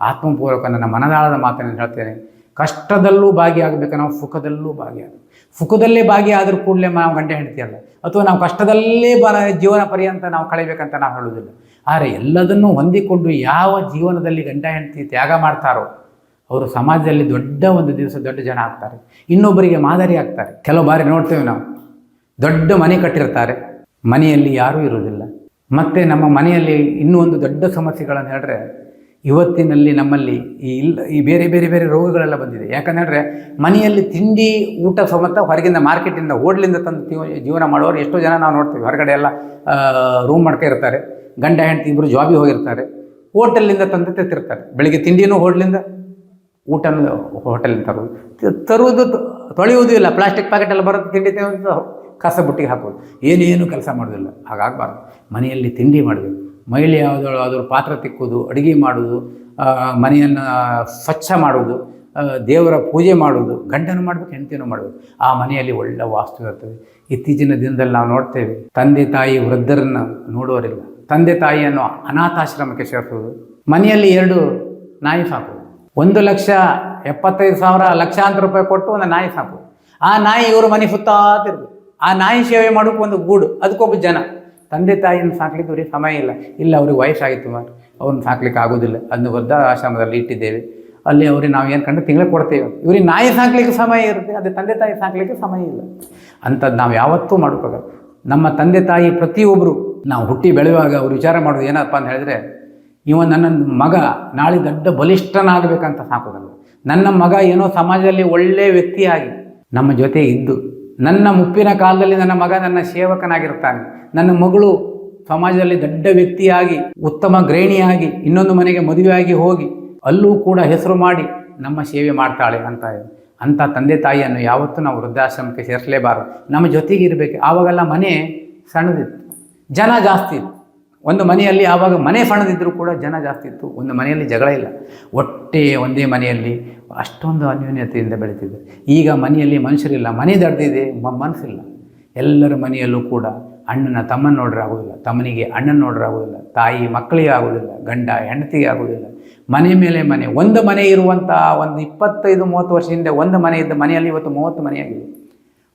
ಆತ್ಮಪೂರ್ವಕ ನನ್ನ ಮನದಾಳದ ಮಾತನ್ನು ಹೇಳ್ತೇನೆ. ಕಷ್ಟದಲ್ಲೂ ಭಾಗಿಯಾಗಬೇಕು? ನಾವು ಸುಖದಲ್ಲೂ ಭಾಗಿಯಾಗಬೇಕು. ಸುಖದಲ್ಲೇ ಭಾಗಿಯಾದರೂ ಕೂಡಲೇ ನಾವು ಗಂಟೆ ಹೆಂಡತಿ ಅಲ್ಲ. ಅಥವಾ ನಾವು ಕಷ್ಟದಲ್ಲೇ ಬರ, ಜೀವನ ಪರ್ಯಂತ ನಾವು ಕಳಿಬೇಕಂತ ನಾವು ಹೇಳುವುದಿಲ್ಲ. ಆದರೆ ಎಲ್ಲದನ್ನೂ ಹೊಂದಿಕೊಂಡು ಯಾವ ಜೀವನದಲ್ಲಿ ಗಂಡ ಹೆಂಡತಿ ತ್ಯಾಗ ಮಾಡ್ತಾರೋ, ಅವರು ಸಮಾಜದಲ್ಲಿ ದೊಡ್ಡ ಒಂದು ದಿವಸ ದೊಡ್ಡ ಜನ ಆಗ್ತಾರೆ. ಇನ್ನೊಬ್ಬರಿಗೆ ಮಾದರಿ ಆಗ್ತಾರೆ. ಕೆಲವು ಬಾರಿ ನೋಡ್ತೇವೆ ನಾವು. ದೊಡ್ಡ ಮನೆ ಕಟ್ಟಿರ್ತಾರೆ. ಮನೆಯಲ್ಲಿ ಯಾರೂ ಇರುವುದಿಲ್ಲ. ಮತ್ತು ನಮ್ಮ ಮನೆಯಲ್ಲಿ ಇನ್ನೂ ಒಂದು ದೊಡ್ಡ ಸಮಸ್ಯೆಗಳನ್ನು ಹೇಳಿದ್ರೆ ಇವತ್ತಿನಲ್ಲಿ ನಮ್ಮಲ್ಲಿ ಈ ಇಲ್ಲ, ಈ ಬೇರೆ ಬೇರೆ ಬೇರೆ ರೋಗಗಳೆಲ್ಲ ಬಂದಿದೆ. ಯಾಕಂದರೆ ಮನೆಯಲ್ಲಿ ತಿಂಡಿ, ಊಟ ಸಮೇತ ಹೊರಗಿಂದ ಮಾರ್ಕೆಟಿಂದ ಹೋಟ್ಲಿಂದ ತಂದು ಜೀವನ ಮಾಡೋರು ಎಷ್ಟೋ ಜನ ನಾವು ನೋಡ್ತೀವಿ. ಹೊರಗಡೆ ಎಲ್ಲ ರೂಮ್ ಮಾಡ್ತಾ ಇರ್ತಾರೆ. ಗಂಡ, ಹೆಂಡತಿ ಇಬ್ಬರು ಜಾಬಿಗೆ ಹೋಗಿರ್ತಾರೆ. ಹೋಟೆಲ್ನಿಂದ ತಂದು ತಿರ್ತಾರೆ ಬೆಳಿಗ್ಗೆ ತಿಂಡಿನೂ ಹೋಟ್ಲಿಂದ, ಊಟನೂ ಹೋಟೆಲಿಂದ ತರೋದು ತರುವುದು ತೊಳೆಯುವುದೂ ಇಲ್ಲ. ಪ್ಲಾಸ್ಟಿಕ್ ಪ್ಯಾಕೆಟಲ್ಲಿ ಬರೋದು ತಿಂಡಿ ಕಸ ಬುಟ್ಟಿಗೆ ಹಾಕೋದು ಏನೇನು ಕೆಲಸ ಮಾಡೋದಿಲ್ಲ ಹಾಗಾಗಬಾರ್ದು. ಮನೆಯಲ್ಲಿ ತಿಂಡಿ ಮಾಡಬೇಕು. ಮಹಿಳೆ ಯಾವುದಾದ್ರು ಆದರೂ ಪಾತ್ರ ತಿಕ್ಕೋದು ಅಡುಗೆ ಮಾಡೋದು ಆ, ಮನೆಯನ್ನು ಸ್ವಚ್ಛ ಮಾಡೋದು ದೇವರ ಪೂಜೆ ಮಾಡೋದು ಗಂಡನು ಮಾಡಬೇಕು ಹೆಂಡತಿನೂ ಮಾಡಬೇಕು ಆ ಮನೆಯಲ್ಲಿ ಒಳ್ಳೆ ವಾಸ್ತು ಇರ್ತದೆ. ಇತ್ತೀಚಿನ ದಿನದಲ್ಲಿ ನಾವು ನೋಡ್ತೇವೆ ತಂದೆ ತಾಯಿ ವೃದ್ಧರನ್ನು ನೋಡುವರಿಲ್ಲ ತಂದೆ ತಾಯಿಯನ್ನು ಅನಾಥಾಶ್ರಮಕ್ಕೆ ಸೇರಿಸೋದು. ಮನೆಯಲ್ಲಿ ಎರಡು ನಾಯಿ ಸಾಕು. ಒಂದು ಲಕ್ಷ ಎಪ್ಪತ್ತೈದು ಸಾವಿರ ಲಕ್ಷಾಂತರ ರೂಪಾಯಿ ಕೊಟ್ಟು ಒಂದು ನಾಯಿ ಸಾಕು. ಆ ನಾಯಿ ಇವರು ಮನೆ ಸುತ್ತಾತಿರ್ಬೇಕು ಆ ನಾಯಿ ಸೇವೆ ಮಾಡೋಕೆ ಒಂದು ಗೂಡು ಅದಕ್ಕೊಬ್ಬ ಜನ. ತಂದೆ ತಾಯಿಯನ್ನು ಸಾಕ್ಲಿಕ್ಕೆ ಅವ್ರಿಗೆ ಸಮಯ ಇಲ್ಲ. ಇಲ್ಲ, ಅವ್ರಿಗೆ ವಯಸ್ಸಾಗಿತ್ತು ಮಾತ್ರ. ಅವ್ರನ್ನ ಸಾಕ್ಲಿಕ್ಕೆ ಆಗೋದಿಲ್ಲ. ಅದನ್ನು ವೃದ್ಧ ಆಶ್ರಮದಲ್ಲಿ ಇಟ್ಟಿದ್ದೇವೆ. ಅಲ್ಲಿ ಅವ್ರಿಗೆ ನಾವು ಏನು ಕಂಡು ತಿಂಗಳು ಕೊಡ್ತೇವೆ. ಇವ್ರಿಗೆ ನಾಯಿ ಸಾಕ್ಲಿಕ್ಕೆ ಸಮಯ ಇರುತ್ತೆ ಅದೇ ತಂದೆ ತಾಯಿ ಸಾಕ್ಲಿಕ್ಕೆ ಸಮಯ ಇಲ್ಲ. ಅಂಥದ್ದು ನಾವು ಯಾವತ್ತೂ ಮಾಡ್ಕೋಲ್ಲ ನಮ್ಮ ತಂದೆ ತಾಯಿ ಪ್ರತಿಯೊಬ್ಬರು ನಾವು ಹುಟ್ಟಿ ಬೆಳೆಯುವಾಗ ಅವ್ರು ವಿಚಾರ ಮಾಡೋದು ಏನಪ್ಪ ಅಂತ ಹೇಳಿದ್ರೆ, ಇವ ನನ್ನ ಮಗ ನಾಳೆ ದೊಡ್ಡ ಬಲಿಷ್ಠನಾಗಬೇಕಂತ ಸಾಕೋದಲ್ಲ. ನನ್ನ ಮಗ ಏನೋ ಸಮಾಜದಲ್ಲಿ ಒಳ್ಳೆಯ ವ್ಯಕ್ತಿಯಾಗಿ ನಮ್ಮ ಜೊತೆ ಇದ್ದು ನನ್ನ ಮುಪ್ಪಿನ ಕಾಲದಲ್ಲಿ ನನ್ನ ಮಗ ನನ್ನ ಸೇವಕನಾಗಿರ್ತಾನೆ ನನ್ನ ಮಗಳು ಸಮಾಜದಲ್ಲಿ ದೊಡ್ಡ ವ್ಯಕ್ತಿಯಾಗಿ, ಉತ್ತಮ ಗೃಹಿಣಿಯಾಗಿ, ಇನ್ನೊಂದು ಮನೆಗೆ ಮದುವೆಯಾಗಿ ಹೋಗಿ ಅಲ್ಲೂ ಕೂಡ ಹೆಸರು ಮಾಡಿ ನಮ್ಮ ಸೇವೆ ಮಾಡ್ತಾಳೆ ಅಂತ ಅಂಥ ತಂದೆ ತಾಯಿಯನ್ನು ಯಾವತ್ತೂ ನಾವು ವೃದ್ಧಾಶ್ರಮಕ್ಕೆ ಸೇರಿಸಲೇಬಾರದು. ನಮ್ಮ ಜೊತೆಗೆ ಇರಬೇಕು. ಆವಾಗೆಲ್ಲ ಮನೆ ಸಣ್ಣದಿತ್ತು. ಜನ ಜಾಸ್ತಿ ಇತ್ತು. ಒಂದು ಮನೆಯಲ್ಲಿ ಆವಾಗ ಮನೆ ಸಣ್ಣದಿದ್ದರೂ ಕೂಡ ಜನ ಜಾಸ್ತಿ ಇತ್ತು. ಒಂದು ಮನೆಯಲ್ಲಿ ಜಗಳ ಇಲ್ಲ. ಒಟ್ಟೆ ಒಂದೇ ಮನೆಯಲ್ಲಿ ಅಷ್ಟೊಂದು ಅನ್ಯೋನ್ಯತೆಯಿಂದ ಬೆಳೀತಿದೆ. ಈಗ ಮನೆಯಲ್ಲಿ ಮನುಷ್ಯರಿಲ್ಲ. ಮನೆ ದಡ್ದಿದೆ. ಮನಸ್ಸಿಲ್ಲ ಎಲ್ಲರ ಮನೆಯಲ್ಲೂ ಕೂಡ ಅಣ್ಣನ ತಮ್ಮನ ನೋಡ್ರೆ ಆಗೋದಿಲ್ಲ. ತಮ್ಮನಿಗೆ ಅಣ್ಣನ ನೋಡ್ರೆ ಆಗೋದಿಲ್ಲ. ತಾಯಿ ಮಕ್ಕಳಿಗೆ ಆಗೋದಿಲ್ಲ. ಗಂಡ ಹೆಂಡತಿಗೆ ಆಗೋದಿಲ್ಲ. ಮನೆ ಮೇಲೆ ಮನೆ. ಒಂದು ಮನೆ ಇರುವಂಥ ಒಂದು ಇಪ್ಪತ್ತೈದು, ಮೂವತ್ತು ವರ್ಷ ಹಿಂದೆ ಒಂದು ಮನೆ ಇದ್ದ ಮನೆಯಲ್ಲಿ ಇವತ್ತು ಮೂವತ್ತು ಮನೆಯಾಗಿದೆ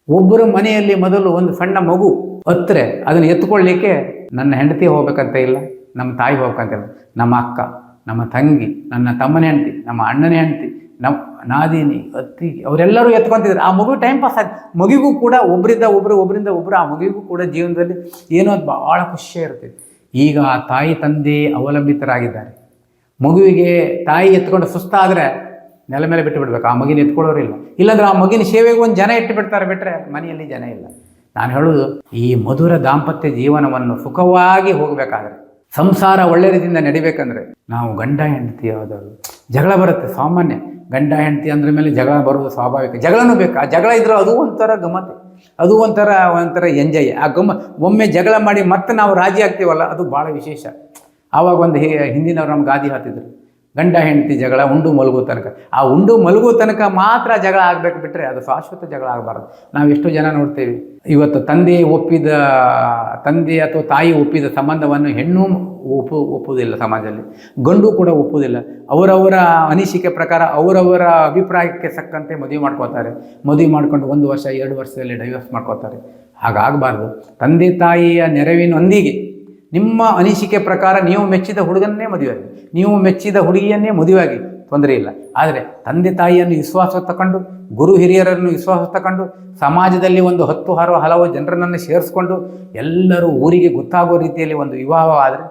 ಒಬ್ಬರು ಮನೆಯಲ್ಲಿ ಮೊದಲು ಒಂದು ಸಣ್ಣ ಮಗು ಹತ್ತರೆ ಅದನ್ನು ಎತ್ಕೊಳ್ಳಿಕ್ಕೆ ನನ್ನ ಹೆಂಡತಿ ಹೋಗ್ಬೇಕಂತ ಇಲ್ಲ, ನಮ್ಮ ತಾಯಿ ಹೋಗ್ಬೇಕಂತ ಇಲ್ಲ. ನಮ್ಮ ಅಕ್ಕ, ನಮ್ಮ ತಂಗಿ, ನನ್ನ ತಮ್ಮನ ಹೆಂಡತಿ, ನಮ್ಮ ಅಣ್ಣನ ಹೆಂಡತಿ ನಮ್ಮ ನಾದಿನಿ ಅತ್ತಿ ಅವರೆಲ್ಲರೂ ಎತ್ಕೊಂತಿದ್ರು. ಆ ಮಗು ಟೈಮ್ ಪಾಸ್ ಆಯ್ತು. ಮಗುವಿಗೂ ಕೂಡ ಒಬ್ಬರಿಂದ ಒಬ್ಬರು ಒಬ್ಬರಿಂದ ಒಬ್ಬರು ಆ ಮಗುವಿಗೂ ಕೂಡ ಜೀವನದಲ್ಲಿ ಏನೋ ಭಾಳ ಖುಷಿ ಇರ್ತದೆ ಈಗ ಆ ತಾಯಿ ತಂದೆ ಅವಲಂಬಿತರಾಗಿದ್ದಾರೆ. ಮಗುವಿಗೆ ತಾಯಿ ಎತ್ಕೊಂಡು ಸುಸ್ತಾದರೆ ನೆಲ ಮೇಲೆ ಬಿಟ್ಟು ಬಿಡ್ಬೇಕು. ಆ ಮಗಿನ ಎತ್ಕೊಳ್ಳೋರಿಲ್ಲ ಇಲ್ಲಾಂದ್ರೆ ಆ ಮಗಿನ ಸೇವೆಗೆ ಒಂದು ಜನ ಇಟ್ಟು ಬಿಡ್ತಾರೆ ಬಿಟ್ಟರೆ ಮನೆಯಲ್ಲಿ ಜನ ಇಲ್ಲ. ನಾನು ಹೇಳೋದು ಈ ಮಧುರ ದಾಂಪತ್ಯ ಜೀವನವನ್ನು ಸುಖವಾಗಿ ಹೋಗಬೇಕಾದ್ರೆ, ಸಂಸಾರ ಒಳ್ಳೆ ರೀತಿಯಿಂದ ನಡಿಬೇಕಂದ್ರೆ, ನಾವು ಗಂಡ ಹೆಂಡತಿ ಯಾವ್ದಾದ್ರು ಜಗಳ ಬರುತ್ತೆ, ಸಾಮಾನ್ಯ. ಗಂಡ ಹೆಂಡತಿ ಅಂದ್ರ ಮೇಲೆ ಜಗಳ ಬರೋದು ಸ್ವಾಭಾವಿಕ. ಜಗಳನೂ ಬೇಕು? ಆ ಜಗಳ ಇದ್ರೆ ಅದು ಒಂಥರ ಗಮತೆ ಅದು ಒಂಥರ ಒಂಥರ ಎಂಜಾಯ್. ಆ ಗಮ ಒಮ್ಮೆ ಜಗಳ ಮಾಡಿ ಮತ್ತೆ ನಾವು ರಾಜಿ ಆಗ್ತೀವಲ್ಲ, ಅದು ಭಾಳ ವಿಶೇಷ. ಆವಾಗ ಒಂದು ಹಿ- ಹಿಂದಿನವ್ರು ನಮ್ಗೆ ಗಾದಿ ಹಾತಿದ್ರು. ಗಂಡ ಹೆಂಡತಿ ಜಗಳ ಉಂಡು ಮಲಗೋ ತನಕ. ಆ ಉಂಡು ಮಲಗೋ ತನಕ ಮಾತ್ರ ಜಗಳ ಆಗಬೇಕು ಬಿಟ್ಟರೆ ಅದು ಶಾಶ್ವತ ಜಗಳ ಆಗಬಾರ್ದು. ನಾವು ಎಷ್ಟು ಜನ ನೋಡ್ತೇವೆ. ಇವತ್ತು ತಂದೆ ಒಪ್ಪಿದ, ತಂದೆ ಅಥವಾ ತಾಯಿ ಒಪ್ಪಿದ ಸಂಬಂಧವನ್ನು ಹೆಣ್ಣು ಒಪ್ಪು, ಒಪ್ಪುವುದಿಲ್ಲ ಸಮಾಜದಲ್ಲಿ. ಗಂಡು ಕೂಡ ಒಪ್ಪುವುದಿಲ್ಲ. ಅವರವರ ಅನಿಸಿಕೆ ಪ್ರಕಾರ ಅವರವರ ಅಭಿಪ್ರಾಯಕ್ಕೆ ತಕ್ಕಂತೆ ಮದುವೆ ಮಾಡ್ಕೋತಾರೆ ಮದುವೆ ಮಾಡ್ಕೊಂಡು ಒಂದು ವರ್ಷ, ಎರಡು ವರ್ಷದಲ್ಲಿ ಡೈವರ್ಸ್ ಮಾಡ್ಕೋತಾರೆ ಹಾಗಾಗಬಾರ್ದು. ತಂದೆ ತಾಯಿಯ ನೆರವಿನೊಂದಿಗೆ ನಿಮ್ಮ ಅನಿಸಿಕೆ ಪ್ರಕಾರ ನೀವು ಮೆಚ್ಚಿದ ಹುಡುಗನ್ನೇ ಮದುವೆಯಾಗಿ, ನೀವು ಮೆಚ್ಚಿದ ಹುಡುಗಿಯನ್ನೇ ಮದುವೆಯಾಗಿ ತೊಂದರೆ ಇಲ್ಲ. ಆದರೆ ತಂದೆ ತಾಯಿಯನ್ನು ವಿಶ್ವಾಸ ತಗೊಂಡು ಗುರು ಹಿರಿಯರನ್ನು ವಿಶ್ವಾಸ ತಗೊಂಡು ಸಮಾಜದಲ್ಲಿ ಒಂದು ಹತ್ತು ಹಾರು ಹಲವು ಜನರನ್ನು ಸೇರಿಸ್ಕೊಂಡು ಎಲ್ಲರೂ ಊರಿಗೆ ಗೊತ್ತಾಗೋ ರೀತಿಯಲ್ಲಿ ಒಂದು ವಿವಾಹವಾದರೆ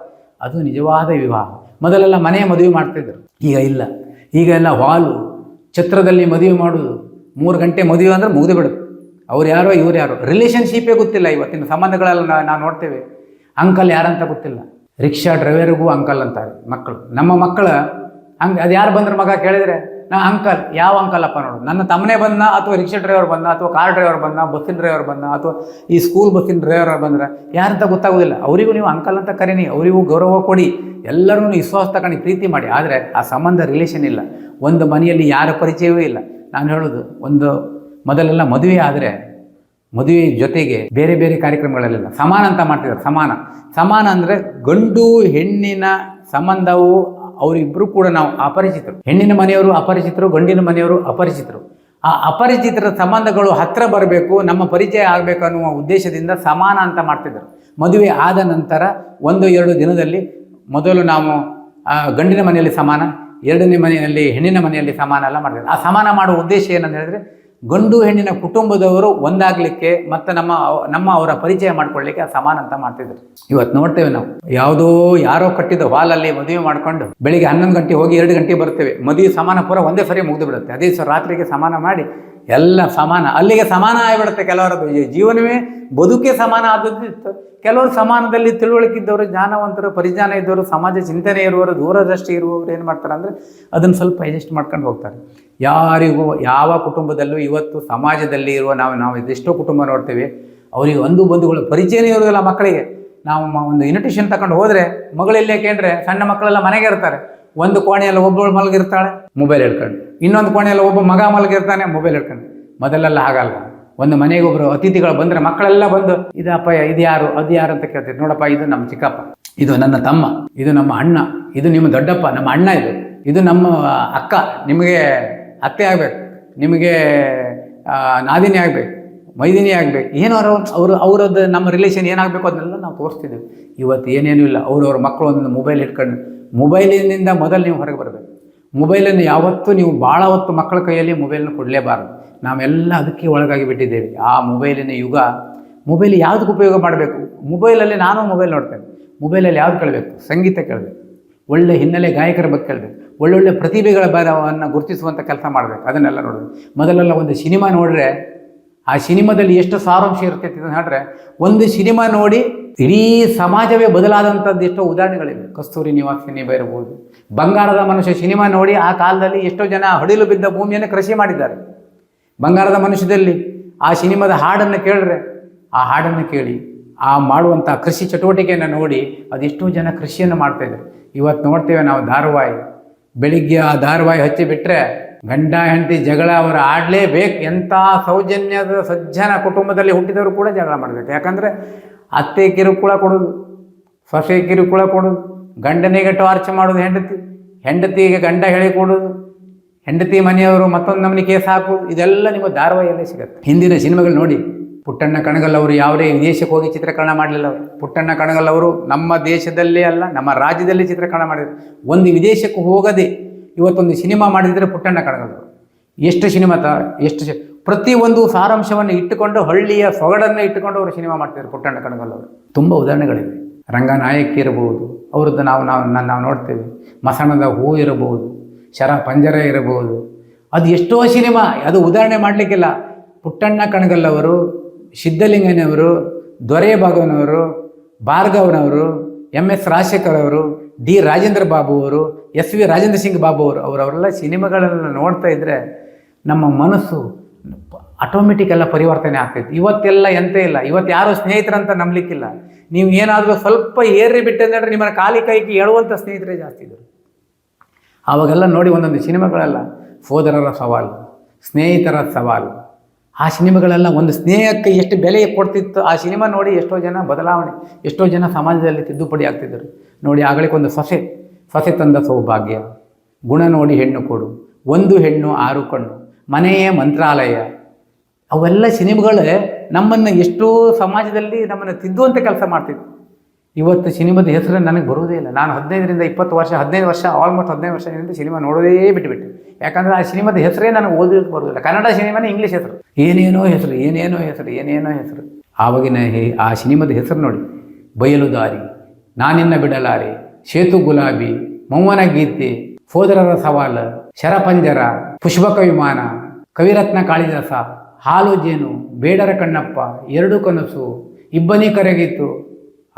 ಅದು ನಿಜವಾದ ವಿವಾಹ. ಮೊದಲೆಲ್ಲ ಮನೆ ಮದುವೆ ಮಾಡ್ತಿದ್ರು ಈಗ ಇಲ್ಲ. ಈಗ ಎಲ್ಲ ಹಾಲು ಛತ್ರದಲ್ಲಿ ಮದುವೆ ಮಾಡೋದು ಮೂರು ಗಂಟೆ ಮದುವೆ ಅಂದರೆ ಮುಗಿದು ಬಿಡುತ್ತೆ. ಅವ್ರು ಯಾರೋ ಇವ್ರು ಯಾರೋ. ರಿಲೇಷನ್ಶಿಪ್ಪೇ ಗೊತ್ತಿಲ್ಲ ಇವತ್ತಿನ ಸಂಬಂಧಗಳೆಲ್ಲ ನಾವು ನೋಡ್ತೇವೆ. ಅಂಕಲ್ ಯಾರಂತ ಗೊತ್ತಿಲ್ಲ. ರಿಕ್ಷಾ ಡ್ರೈವರಿಗೂ ಅಂಕಲ್ ಅಂತಾರೆ ಮಕ್ಕಳು. ನಮ್ಮ ಮಕ್ಕಳು ಹಂಗೆ ಅದು ಯಾರು ಬಂದ್ರೆ ಮಗ ಕೇಳಿದರೆ, ನಾ ಅಂಕಲ್, ಯಾವ ಅಂಕಲ್ ಅಪ್ಪ ನೋಡು. ನನ್ನ ತಮ್ಮನೇ ಬಂದ ಅಥವಾ ರಿಕ್ಷಾ ಡ್ರೈವರ್ ಬಂದ ಅಥವಾ ಕಾರ್ ಡ್ರೈವರ್ ಬಂದ, ಬಸ್ಸಿನ ಡ್ರೈವರ್ ಬಂದ ಅಥವಾ ಈ ಸ್ಕೂಲ್ ಬಸ್ಸಿನ ಡ್ರೈವರ್ ಬಂದ್ರೆ ಯಾರಂತ ಗೊತ್ತಾಗೋದಿಲ್ಲ. ಅವರಿಗೂ ನೀವು ಅಂಕಲ್ ಅಂತ ಕರೀನಿ, ಅವರಿಗೂ ಗೌರವ ಕೊಡಿ. ಎಲ್ಲರೂ ವಿಶ್ವಾಸ ತಗೊಂಡು ಪ್ರೀತಿ ಮಾಡಿ. ಆದರೆ ಆ ಸಂಬಂಧ ರಿಲೇಷನ್ ಇಲ್ಲ. ಒಂದು ಮನೆಯಲ್ಲಿ ಯಾರ ಪರಿಚಯವೂ ಇಲ್ಲ. ನಾನು ಹೇಳೋದು, ಒಂದು ಮೊದಲೆಲ್ಲ ಮದುವೆ ಆದರೆ ಮದುವೆ ಜೊತೆಗೆ ಬೇರೆ ಬೇರೆ ಕಾರ್ಯಕ್ರಮಗಳಲ್ಲೆಲ್ಲ ಸಮಾನ ಅಂತ ಮಾಡ್ತಿದ್ದಾರೆ, ಸಮಾನ. ಸಮಾನ ಅಂದರೆ ಗಂಡು ಹೆಣ್ಣಿನ ಸಂಬಂಧವು ಅವರಿಬ್ಬರು ಕೂಡ ನಾವು ಅಪರಿಚಿತರು. ಹೆಣ್ಣಿನ ಮನೆಯವರು ಅಪರಿಚಿತರು, ಗಂಡಿನ ಮನೆಯವರು ಅಪರಿಚಿತರು. ಆ ಅಪರಿಚಿತರ ಸಂಬಂಧಗಳು ಹತ್ತಿರ ಬರಬೇಕು, ನಮ್ಮ ಪರಿಚಯ ಆಗಬೇಕು ಅನ್ನುವ ಉದ್ದೇಶದಿಂದ ಸಮಾನ ಅಂತ ಮಾಡ್ತಿದ್ದರು. ಮದುವೆ ಆದ ನಂತರ ಒಂದು, ಎರಡು ದಿನದಲ್ಲಿ ಮೊದಲು ನಾವು ಗಂಡಿನ ಮನೆಯಲ್ಲಿ ಸಮಾನ, ಎರಡನೇ ಮನೆಯಲ್ಲಿ ಹೆಣ್ಣಿನ ಮನೆಯಲ್ಲಿ ಸಮಾನ ಎಲ್ಲ ಮಾಡ್ತಿದ್ರು ಆ ಸಮಾನ ಮಾಡುವ ಉದ್ದೇಶ ಏನಂತ ಹೇಳಿದ್ರೆ ಗಂಡು ಹೆಣ್ಣಿನ ಕುಟುಂಬದವರು ಒಂದಾಗಲಿಕ್ಕೆ ಮತ್ತು ನಮ್ಮ ನಮ್ಮ ಅವರ ಪರಿಚಯ ಮಾಡ್ಕೊಳ್ಳಿಕ್ಕೆ ಸಮಾನ ಅಂತ ಮಾಡ್ತಿದ್ರು. ಇವತ್ತು ನೋಡ್ತೇವೆ ನಾವು. ಯಾವುದೋ ಯಾರೋ ಕಟ್ಟಿದ ಹಾಲಲ್ಲಿ ಮದುವೆ ಮಾಡ್ಕೊಂಡು ಬೆಳಿಗ್ಗೆ ಹನ್ನೊಂದು ಗಂಟೆ ಹೋಗಿ ಎರಡು ಗಂಟೆ ಬರ್ತೇವೆ. ಮದುವೆ ಸಮಾನ ಪೂರ ಒಂದೇ ಸರಿ ಮುಗಿದು ಬಿಡುತ್ತೆ ಅದೇ ದಿವಸ ರಾತ್ರಿಗೆ ಸಮಾನ ಮಾಡಿ ಎಲ್ಲ ಸಮಾನ. ಅಲ್ಲಿಗೆ ಸಮಾನ ಆಗಿಬಿಡುತ್ತೆ ಕೆಲವರದ್ದು. ಜೀವನವೇ ಬದುಕೇ ಸಮಾನ ಆದದ್ದು ಇತ್ತು ಕೆಲವರು ಸಮಾನದಲ್ಲಿ ತಿಳುವಳಿಕಿದ್ದವರು ಜ್ಞಾನವಂತರು, ಪರಿಜ್ಞಾನ ಇದ್ದವರು, ಸಮಾಜ ಚಿಂತನೆ ಇರುವವರು, ದೂರದೃಷ್ಟಿ ಇರುವವರು ಏನು ಮಾಡ್ತಾರೆ ಅಂದರೆ ಅದನ್ನು ಸ್ವಲ್ಪ ಅಡ್ಜಸ್ಟ್ ಮಾಡ್ಕೊಂಡು ಹೋಗ್ತಾರೆ. ಯಾರಿಗೂ ಯಾವ ಕುಟುಂಬದಲ್ಲೂ ಇವತ್ತು ಸಮಾಜದಲ್ಲಿ ಇರುವ ನಾವು ನಾವು ಇದೆಷ್ಟೋ ಕುಟುಂಬ ನೋಡ್ತೇವೆ, ಅವರಿಗೆ ಒಂದು ಬಂಧುಗಳು, ಪರಿಚಯನೇ ಇರೋದಿಲ್ಲ ಮಕ್ಕಳಿಗೆ. ನಾವು ಒಂದು ಇನ್ವಿಟೇಷನ್ ತಗೊಂಡು ಹೋದರೆ, ಮಗಳೆಲ್ಲೇ ಕೇಂದ್ರೆ ಸಣ್ಣ ಮಕ್ಕಳೆಲ್ಲ ಮನೆಗೆ ಇರ್ತಾರೆ. ಒಂದು ಕೋಣೆಯಲ್ಲಿ ಒಬ್ಬಳು ಮಲಗಿರ್ತಾಳೆ ಮೊಬೈಲ್ ಹಿಡ್ಕೊಂಡು. ಇನ್ನೊಂದು ಕೋಣೆಯಲ್ಲಿ ಒಬ್ಬ ಮಗ ಮಲಗಿರ್ತಾನೆ ಮೊಬೈಲ್ ಹಿಡ್ಕೊಂಡು. ಮೊದಲೆಲ್ಲ ಆಗಲ್ಲ ಒಂದು ಮನೆಗೆ ಒಬ್ಬರು ಅತಿಥಿಗಳು ಬಂದರೆ ಮಕ್ಕಳೆಲ್ಲ ಬಂದು, ಇದಪ್ಪ, ಇದು ಯಾರು? ಅದು ಯಾರು? ಅಂತ ಕೇಳ್ತಾರೆ ನೋಡಪ್ಪ, ಇದು ನಮ್ಮ ಚಿಕ್ಕಪ್ಪ. ಇದು ನನ್ನ ತಮ್ಮ. ಇದು ನಮ್ಮ ಅಣ್ಣ. ಇದು ನಿಮ್ಮ ದೊಡ್ಡಪ್ಪ. ನಮ್ಮ ಅಣ್ಣ ಇದು. ಇದು ನಮ್ಮ, ಅಕ್ಕ. ನಿಮಗೆ ಅತ್ತೆ ಆಗಬೇಕು, ನಿಮಗೆ ನಾದಿನಿ ಆಗಬೇಕು, ಮೈದಿನಿ ಆಗಬೇಕು, ಏನೋ ಅವರು ಅವರು, ಅವರದ್ದು ನಮ್ಮ ರಿಲೇಷನ್ ಏನಾಗಬೇಕು ಅದನ್ನೆಲ್ಲ ನಾವು ತೋರಿಸ್ತಿದ್ದೀವಿ. ಇವತ್ತು ಏನೇನೂ ಇಲ್ಲ ಅವ್ರವ್ರ ಮಕ್ಕಳು ಒಂದು ಮೊಬೈಲ್ ಇಟ್ಕೊಂಡು ಮೊಬೈಲಿನಿಂದ ಮೊದಲು ನೀವು ಹೊರಗೆ ಬರಬೇಕು. ಮೊಬೈಲನ್ನು ಯಾವತ್ತೂ ನೀವು ಭಾಳ ಹೊತ್ತು ಮಕ್ಕಳ ಕೈಯಲ್ಲಿ ಮೊಬೈಲನ್ನು ಕೊಡಲೇಬಾರದು. ನಾವೆಲ್ಲ ಅದಕ್ಕೆ ಒಳಗಾಗಿ ಬಿಟ್ಟಿದ್ದೇವೆ. ಆ ಮೊಬೈಲಿನ ಯುಗ ಮೊಬೈಲ್ ಯಾವುದಕ್ಕೆ ಉಪಯೋಗ ಮಾಡಬೇಕು? ಮೊಬೈಲಲ್ಲಿ ನಾನು ಮೊಬೈಲ್ ನೋಡ್ತೇನೆ. ಮೊಬೈಲಲ್ಲಿ ಯಾವ್ದು ಕೇಳಬೇಕು? ಸಂಗೀತ ಕೇಳಬೇಕು. ಒಳ್ಳೆ ಹಿನ್ನೆಲೆ ಗಾಯಕರ ಬಗ್ಗೆ ಕೇಳಬೇಕು. ಒಳ್ಳೊಳ್ಳೆ ಪ್ರತಿಭೆಗಳ ಬರವನ್ನು ಗುರುತಿಸುವಂಥ ಕೆಲಸ ಮಾಡಬೇಕು. ಅದನ್ನೆಲ್ಲ ನೋಡಬೇಕು ಮೊದಲೆಲ್ಲ ಒಂದು ಸಿನಿಮಾ ನೋಡಿದ್ರೆ ಆ ಸಿನಿಮಾದಲ್ಲಿ ಎಷ್ಟು ಸಾರಾಂಶ ಇರ್ತೈತಿ ಅಂತ ಹೇಳಿದ್ರೆ, ಒಂದು ಸಿನಿಮಾ ನೋಡಿ ಇಡೀ ಸಮಾಜವೇ ಬದಲಾದಂಥದ್ದು ಎಷ್ಟೋ ಉದಾಹರಣೆಗಳಿವೆ. ಕಸ್ತೂರಿ ನಿವಾಸ ಸಿನಿಮಾ ಇರ್ಬೋದು. ಬಂಗಾರದ ಮನುಷ್ಯ ಸಿನಿಮಾ ನೋಡಿ ಆ ಕಾಲದಲ್ಲಿ ಎಷ್ಟೋ ಜನ ಹಡಿಲು ಬಿದ್ದ ಭೂಮಿಯನ್ನು ಕೃಷಿ ಮಾಡಿದ್ದಾರೆ. ಬಂಗಾರದ ಮನುಷ್ಯದಲ್ಲಿ ಆ ಸಿನಿಮಾದ ಹಾಡನ್ನು ಕೇಳಿದ್ರೆ, ಆ ಹಾಡನ್ನು ಕೇಳಿ, ಆ ಮಾಡುವಂಥ ಕೃಷಿ ಚಟುವಟಿಕೆಯನ್ನು ನೋಡಿ ಅದೆಷ್ಟೋ ಜನ ಕೃಷಿಯನ್ನು ಮಾಡ್ತಾಯಿದ್ರು ಇವತ್ತು ನೋಡ್ತೇವೆ ನಾವು ಧಾರಾವಾಹಿ. ಬೆಳಿಗ್ಗೆ ಆ ಧಾರವಾಹಿ ಹಚ್ಚಿ ಬಿಟ್ಟರೆ ಗಂಡ ಹೆಂಡತಿ ಜಗಳ ಅವರು ಆಡಲೇಬೇಕು. ಎಂಥ ಸೌಜನ್ಯದ ಸಜ್ಜನ ಕುಟುಂಬದಲ್ಲಿ ಹುಟ್ಟಿದವರು ಕೂಡ ಜಗಳ ಮಾಡಬೇಕು. ಯಾಕಂದರೆ ಅತ್ತೆ ಕಿರುಕುಳ ಕೊಡೋದು, ಸೊಸೆ ಕಿರುಕುಳ ಕೊಡೋದು, ಗಂಡನಿಗೆ ಟಾರ್ಚ್ ಮಾಡೋದು ಹೆಂಡತಿ, ಹೆಂಡತಿಗೆ ಗಂಡ ಹೇಳಿ ಕೊಡುದು, ಹೆಂಡತಿ ಮನೆಯವರು ಮತ್ತೊಂದು ನಮನಿ ಕೇಸ್ ಹಾಕು ಇದೆಲ್ಲ ನಿಮ್ಮ ಧಾರವಾಹಿಯಲ್ಲೇ ಸಿಗುತ್ತೆ. ಹಿಂದಿನ ಸಿನಿಮಾಗಳು ನೋಡಿ ಪುಟ್ಟಣ್ಣ ಕಣಗಲ್ ಅವರು ಯಾವುದೇ ವಿದೇಶಕ್ಕೆ ಹೋಗಿ ಚಿತ್ರೀಕರಣ ಮಾಡಲಿಲ್ಲ ಅವರು. ಪುಟ್ಟಣ್ಣ ಕಣಗಲ್ ಅವರು ನಮ್ಮ ದೇಶದಲ್ಲೇ ಅಲ್ಲ, ನಮ್ಮ ರಾಜ್ಯದಲ್ಲಿ ಚಿತ್ರೀಕರಣ ಮಾಡಿದ್ರು. ಒಂದು ವಿದೇಶಕ್ಕೆ ಹೋಗದೆ ಇವತ್ತೊಂದು ಸಿನಿಮಾ ಮಾಡಿದರೆ ಪುಟ್ಟಣ್ಣ ಕಣಗಲ್ ಅವರು ಎಷ್ಟು ಸಿನಿಮಾ ತ, ಎಷ್ಟು ಪ್ರತಿಯೊಂದು ಸಾರಾಂಶವನ್ನು ಇಟ್ಟುಕೊಂಡು, ಹಳ್ಳಿಯ ಸೊಗಡನ್ನು ಇಟ್ಟುಕೊಂಡು ಅವರು ಸಿನಿಮಾ ಮಾಡ್ತಿದ್ದಾರೆ ಪುಟ್ಟಣ್ಣ ಕಣಗಲ್ ಅವರು ತುಂಬ ಉದಾಹರಣೆಗಳಿವೆ. ರಂಗನಾಯಕಿ ಇರಬಹುದು, ಅವರದ್ದು ನಾವು ನಾವು ನಾವು ನೋಡ್ತೇವೆ. ಮಸಣದ ಹೂ ಇರಬಹುದು, ಶರ ಪಂಜರ ಇರಬಹುದು. ಅದು ಎಷ್ಟೋ ಸಿನಿಮಾ, ಅದು ಉದಾಹರಣೆ ಮಾಡಲಿಕ್ಕಿಲ್ಲ. ಪುಟ್ಟಣ್ಣ ಕಣಗಲ್ ಅವರು ಸಿದ್ಧಲಿಂಗನವರು, ದೊರೆ ಭಾಗವನವರು, ಭಾರ್ಗವನವರು ಎಂ ಎಸ್ ರಾಜಶೇಖರ್ ಅವರು ಡಿ ರಾಜೇಂದ್ರ ಬಾಬು ಅವರು ಎಸ್ ವಿ ರಾಜೇಂದ್ರ ಸಿಂಗ್ ಬಾಬು ಅವರು ಅವರವರೆಲ್ಲ ಸಿನಿಮಾಗಳನ್ನು ನೋಡ್ತಾ ಇದ್ದರೆ ನಮ್ಮ ಮನಸ್ಸು ಆಟೋಮೆಟಿಕ್ ಎಲ್ಲ ಪರಿವರ್ತನೆ ಆಗ್ತೈತಿ. ಇವತ್ತೆಲ್ಲ ಎಂತ ಇಲ್ಲ. ಇವತ್ತು ಯಾರು ಸ್ನೇಹಿತರಂತ ನಂಬಲಿಕ್ಕಿಲ್ಲ. ನೀವು ಏನಾದರೂ ಸ್ವಲ್ಪ ಏರಿ ಬಿಟ್ಟಂದ್ರೆ ನಿಮ್ಮನ್ನು ಕಾಲಿ ಕೈಗೆ ಹೇಳುವಂಥ ಸ್ನೇಹಿತರೇ ಜಾಸ್ತಿ ಇದ್ದರು ಆವಾಗೆಲ್ಲ ನೋಡಿ ಒಂದೊಂದು ಸಿನಿಮಾಗಳೆಲ್ಲ, ಸೋದರರ ಸವಾಲು, ಸ್ನೇಹಿತರ ಸವಾಲು. ಆ ಸಿನಿಮಾಗಳೆಲ್ಲ ಒಂದು ಸ್ನೇಹಕ್ಕೆ ಎಷ್ಟು ಬೆಲೆ ಕೊಡ್ತಿತ್ತು, ಆ ಸಿನಿಮಾ ನೋಡಿ ಎಷ್ಟೋ ಜನ ಬದಲಾವಣೆ, ಎಷ್ಟೋ ಜನ ಸಮಾಜದಲ್ಲಿ ತಿದ್ದುಪಡಿ ಆಗ್ತಿದ್ದರು. ನೋಡಿ ಆಗಲಿಕ್ಕೊಂದು ಸೊಸೆ ಸೊಸೆ ತಂದ ಸೌಭಾಗ್ಯ. ಗುಣ ನೋಡಿ ಹೆಣ್ಣು ಕೊಡು, ಒಂದು ಹೆಣ್ಣು ಆರು ಕಣ್ಣು, ಮನೆಯೇ ಮಂತ್ರಾಲಯ. ಅವೆಲ್ಲ ಸಿನಿಮಾಗಳೇ ನಮ್ಮನ್ನು ಎಷ್ಟೋ ಸಮಾಜದಲ್ಲಿ ನಮ್ಮನ್ನು ತಿದ್ದುವಂಥ ಕೆಲಸ ಮಾಡ್ತಿತ್ತು. ಇವತ್ತು ಸಿನಿಮಾದ ಹೆಸರು ನನಗೆ ಬರೋದೇ ಇಲ್ಲ. ನಾನು ಹದಿನೈದರಿಂದ ಇಪ್ಪತ್ತು ವರ್ಷ, ಹದಿನೈದು ವರ್ಷ ಆಲ್ಮೋಸ್ಟ್ ಹದಿನೈದು ವರ್ಷದಿಂದ ಸಿನಿಮಾ ನೋಡೋದೇ ಬಿಟ್ಟುಬಿಟ್ಟೆ ಯಾಕಂದರೆ ಆ ಸಿನಿಮಾದ ಹೆಸರೇ ನನಗೆ ಓದಲಿಕ್ಕೆ ಬರೋದಿಲ್ಲ. ಕನ್ನಡ ಸಿನಿಮಾನೇ ಇಂಗ್ಲೀಷ್ ಹೆಸರು. ಏನೇನೋ ಹೆಸರು ಏನೇನೋ ಹೆಸರು ಏನೇನೋ ಹೆಸರು. ಆವಾಗಿನ ಹೇ- ಆ ಸಿನಿಮಾದ ಹೆಸರು ನೋಡಿ. ಬಯಲು ದಾರಿ, ನಾನಿನ್ನ ಬಿಡಲಾರೆ, ಸೇತು ಗುಲಾಬಿ ಮೌನ ಗೀತೆ ಫೋದರರ ಸವಾಲು, ಶರಪಂಜರ, ಪುಷ್ಪಕ ವಿಮಾನ, ಕವಿರತ್ನ ಕಾಳಿದಾಸ, ಹಾಲು ಜೇನು, ಬೇಡರ ಕಣ್ಣಪ್ಪ, ಎರಡು ಕನಸು, ಇಬ್ಬನಿ ಕರಗಿತ್ತು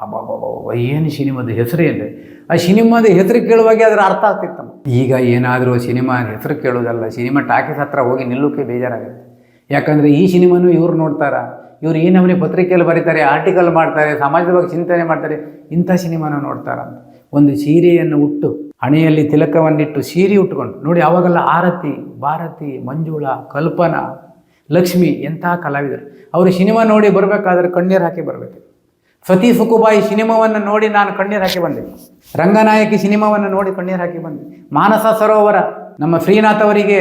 ಅಬ್ಬಬ್ಬಬ್ಬ ಏನು ಸಿನಿಮಾದ ಹೆಸರು ಇದೆ ಆ ಸಿನಿಮಾದ ಹೆಸರು ಕೇಳುವಾಗೆ ಅದರ ಅರ್ಥ ಆಗ್ತಿತ್ತು ಈಗ ಏನಾದರೂ ಸಿನಿಮಾ ಹೆಸರು ಕೇಳೋದಲ್ಲ, ಸಿನಿಮಾ ಟಾಕೀಸ್ ಹತ್ರ ಹೋಗಿ ನಿಲ್ಲೋಕೆ ಬೇಜಾರಾಗುತ್ತೆ. ಯಾಕಂದರೆ ಈ ಸಿನಿಮಾನು ಇವ್ರು ನೋಡ್ತಾರ. ಇವ್ರು ಈ ನಮೂನೆ ಪತ್ರಿಕೆಯಲ್ಲಿ ಬರೀತಾರೆ, ಆರ್ಟಿಕಲ್ ಮಾಡ್ತಾರೆ ಸಮಾಜದ ಬಗ್ಗೆ ಚಿಂತನೆ ಮಾಡ್ತಾರೆ. ಇಂಥ ಸಿನಿಮಾನ ನೋಡ್ತಾರ ಅಂತ. ಒಂದು ಸೀರೆಯನ್ನು ಉಟ್ಟು, ಹಣೆಯಲ್ಲಿ ತಿಲಕವನ್ನಿಟ್ಟು ಸೀರೆ ಉಟ್ಕೊಂಡು, ನೋಡಿ ಅವಾಗೆಲ್ಲ ಆರತಿ, ಭಾರತಿ, ಮಂಜುಳಾ, ಕಲ್ಪನಾ, ಲಕ್ಷ್ಮಿ ಎಂಥ ಕಲಾವಿದರು. ಅವರು ಸಿನಿಮಾ ನೋಡಿ ಬರಬೇಕಾದ್ರೆ ಕಣ್ಣೀರು ಹಾಕಿ ಬರಬೇಕು. ಸತಿ ಸುಕುಬಾಯಿ ಸಿನಿಮಾವನ್ನು ನೋಡಿ ನಾನು ಕಣ್ಣೀರು ಹಾಕಿ ಬಂದೆ. ರಂಗನಾಯಕಿ ಸಿನಿಮಾವನ್ನು ನೋಡಿ ಕಣ್ಣೀರು ಹಾಕಿ ಬಂದೆ. ಮಾನಸ ಸರೋವರ, ನಮ್ಮ ಶ್ರೀನಾಥ್ ಅವರಿಗೆ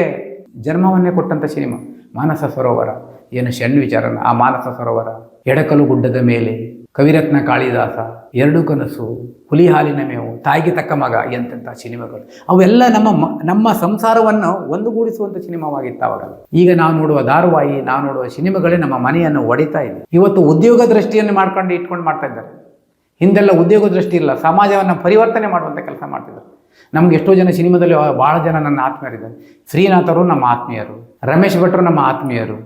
ಜನ್ಮವನ್ನೇ ಕೊಟ್ಟಂಥ ಸಿನಿಮಾ. ಮಾನಸ ಸರೋವರ, ಏನು ಶಣ್ ವಿಚಾರನ? ಆ ಮಾನಸ ಸರೋವರ, ಎಡಕಲು ಗುಡ್ಡದ ಮೇಲೆ, ಕವಿರತ್ನ ಕಾಳಿದಾಸ ಎರಡು ಕನಸು ಹುಲಿ ಹಾಲಿನ ಮೇವು, ತಾಯಿಗೆ ತಕ್ಕ ಮಗ ಎಂತೆಂಥ ಸಿನಿಮಾಗಳು. ಅವೆಲ್ಲ ನಮ್ಮ ನಮ್ಮ ಸಂಸಾರವನ್ನು ಒಂದುಗೂಡಿಸುವಂಥ ಸಿನಿಮಾವಾಗಿತ್ತು ಅವಾಗ ಈಗ ನಾವು ನೋಡುವ ಧಾರವಾಹಿ, ನಾವು ನೋಡುವ ಸಿನಿಮಾಗಳೇ ನಮ್ಮ ಮನೆಯನ್ನು ಒಡಿತಾ ಇದೆ. ಇವತ್ತು ಉದ್ಯೋಗ ದೃಷ್ಟಿಯನ್ನು ಮಾಡ್ಕೊಂಡು ಇಟ್ಕೊಂಡು ಮಾಡ್ತಾ ಇದ್ದಾರೆ. ಹಿಂದೆಲ್ಲ ಉದ್ಯೋಗ ದೃಷ್ಟಿ ಇಲ್ಲ, ಸಮಾಜವನ್ನು ಪರಿವರ್ತನೆ ಮಾಡುವಂಥ ಕೆಲಸ ಮಾಡ್ತಿದ್ದಾರೆ. ನಮ್ಗೆ ಎಷ್ಟೋ ಜನ ಸಿನಿಮಾದಲ್ಲಿ ಭಾಳ ಜನ ನನ್ನ ಆತ್ಮೀಯರಿದ್ದಾರೆ. ಶ್ರೀನಾಥರು ನಮ್ಮ ಆತ್ಮೀಯರು, ರಮೇಶ್ ಭಟ್ರು ನಮ್ಮ ಆತ್ಮೀಯರು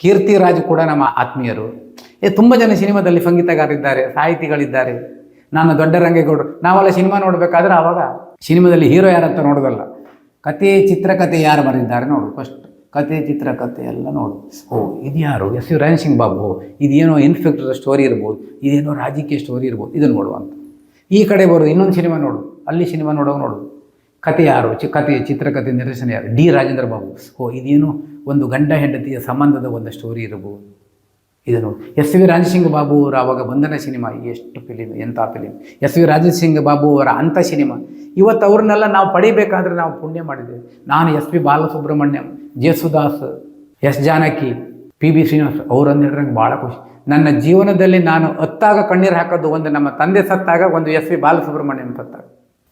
ಕೀರ್ತಿ ರಾಜ್ ಕೂಡ ನಮ್ಮ ಆತ್ಮೀಯರು. ಏ, ತುಂಬ ಜನ ಸಿನಿಮಾದಲ್ಲಿ ಸಂಗೀತಗಾರರಿದ್ದಾರೆ ಸಾಹಿತಿಗಳಿದ್ದಾರೆ. ನಾನು ದೊಡ್ಡ ರಂಗೇಗೌಡರು ನಾವೆಲ್ಲ ಸಿನಿಮಾ ನೋಡಬೇಕಾದ್ರೆ ಆವಾಗ ಸಿನಿಮಾದಲ್ಲಿ ಹೀರೋ ಯಾರಂತ ನೋಡೋದಲ್ಲ. ಕತೆ ಚಿತ್ರಕಥೆ ಯಾರು ಬರೆದಿದ್ದಾರೆ ನೋಡು ಫಸ್ಟ್ ಕತೆ ಚಿತ್ರಕಥೆ ಎಲ್ಲ ನೋಡು. ಓ ಇದು ಯಾರು ಎಸ್ ಯು ರಾಯನ್ ಸಿಂಗ್ ಬಾಬು ಇದೇನೋ ಇನ್ಸ್ಪೆಕ್ಟರ್ ಸ್ಟೋರಿ ಇರ್ಬೋದು. ಇದೇನೋ ರಾಜಕೀಯ ಸ್ಟೋರಿ ಇರ್ಬೋದು. ಇದನ್ನು ನೋಡುವಂಥ ಅಂತ. ಈ ಕಡೆ ಬರೋದು ಇನ್ನೊಂದು ಸಿನಿಮಾ ನೋಡು. ಅಲ್ಲಿ ಸಿನಿಮಾ ನೋಡೋ ನೋಡು. ಕತೆ ಯಾರು? ಚಿ ಕತೆ ಚಿತ್ರಕಥೆ ನಿರ್ದೇಶನ ಯಾರು? ಡಿ ರಾಜೇಂದ್ರ ಬಾಬು. ಓ ಇದೇನು ಒಂದು ಗಂಡ ಹೆಂಡತಿಯ ಸಂಬಂಧದ ಒಂದು ಸ್ಟೋರಿ ಇರಬಹುದು ಇದನ್ನು ಎಸ್ ವಿ ರಾಜಸಿಂಗ್ ಬಾಬು ಅವರ ಆವಾಗ ಬಂಧನ ಸಿನಿಮಾ, ಎಷ್ಟು ಫಿಲಿಮ್ ಎಂಥ film S V Rajasingh Babu ಅವರ ಅಂಥ ಸಿನಿಮಾ. ಇವತ್ತು ಅವ್ರನ್ನೆಲ್ಲ ನಾವು ಪಡಿಬೇಕಾದ್ರೆ ನಾವು ಪುಣ್ಯ ಮಾಡಿದ್ದೇವೆ. ನಾನು S P Balasubrahmanyam, Yesudas, S Janaki, P B Srinivas ಅವರನ್ನು ಹೇಳಿದ್ರೆ ನಂಗೆ ಭಾಳ ಖುಷಿ. ನನ್ನ ಜೀವನದಲ್ಲಿ ನಾನು ಅತ್ತಾಗ ಕಣ್ಣೀರು ಹಾಕೋದು ಒಂದು ನಮ್ಮ ತಂದೆ ಸತ್ತಾಗ ಒಂದು ಎಸ್ ಪಿ ಬಾಲಸುಬ್ರಹ್ಮಣ್ಯಂ ಸತ್ತಾಗ.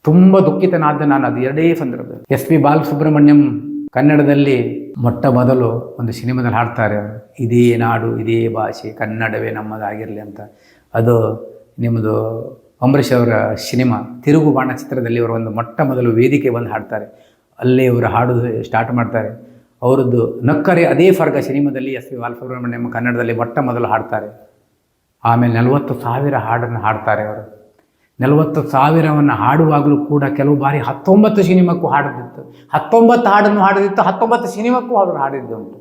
ತುಂಬ ದುಃಖಿತನಾದ ನಾನು ಅದು ಎರಡೇ ಸಂದರ್ಭ ಎಸ್ ಪಿ ಬಾಲಸುಬ್ರಹ್ಮಣ್ಯಂ ಕನ್ನಡದಲ್ಲಿ ಮೊಟ್ಟ ಮೊದಲು ಒಂದು ಸಿನಿಮಾದಲ್ಲಿ ಹಾಡ್ತಾರೆ ಇದೇ ನಾಡು, ಇದೇ ಭಾಷೆ, ಕನ್ನಡವೇ ನಮ್ಮದಾಗಿರಲಿ ಅಂತ. ಅದು ನಿಮ್ಮದು ಅಂಬರೀಷ್ ಅವರ ಸಿನಿಮಾ, ತಿರುಗು ಬಾಣ ಚಿತ್ರದಲ್ಲಿ ಅವರು ಒಂದು ಮೊಟ್ಟ ಮೊದಲು ವೇದಿಕೆ ಬಂದು ಹಾಡ್ತಾರೆ. ಅಲ್ಲಿ ಅವರು ಹಾಡು ಸ್ಟಾರ್ಟ್ ಮಾಡ್ತಾರೆ. ಅವರದ್ದು ನಕ್ಕರೆ ಅದೇ ಫರ್ಗ ಸಿನಿಮಾದಲ್ಲಿ ಎಸ್ ಪಿ ಬಾಲಸುಬ್ರಹ್ಮಣ್ಯಂ ಕನ್ನಡದಲ್ಲಿ ಮೊಟ್ಟ ಮೊದಲು ಹಾಡ್ತಾರೆ. ಆಮೇಲೆ ನಲವತ್ತು ಸಾವಿರ ಹಾಡನ್ನು ಹಾಡ್ತಾರೆ ಅವರು. ನಲವತ್ತು ಸಾವಿರವನ್ನು ಹಾಡುವಾಗಲೂ ಕೂಡ ಕೆಲವು ಬಾರಿ ಹತ್ತೊಂಬತ್ತು ಸಿನಿಮಾಕ್ಕೂ ಹಾಡದಿತ್ತು. ಹತ್ತೊಂಬತ್ತು ಹಾಡನ್ನು ಹಾಡದಿತ್ತು, ಹತ್ತೊಂಬತ್ತು ಸಿನಿಮಾಕ್ಕೂ ಅವರು ಹಾಡಿದ್ದು ಉಂಟು.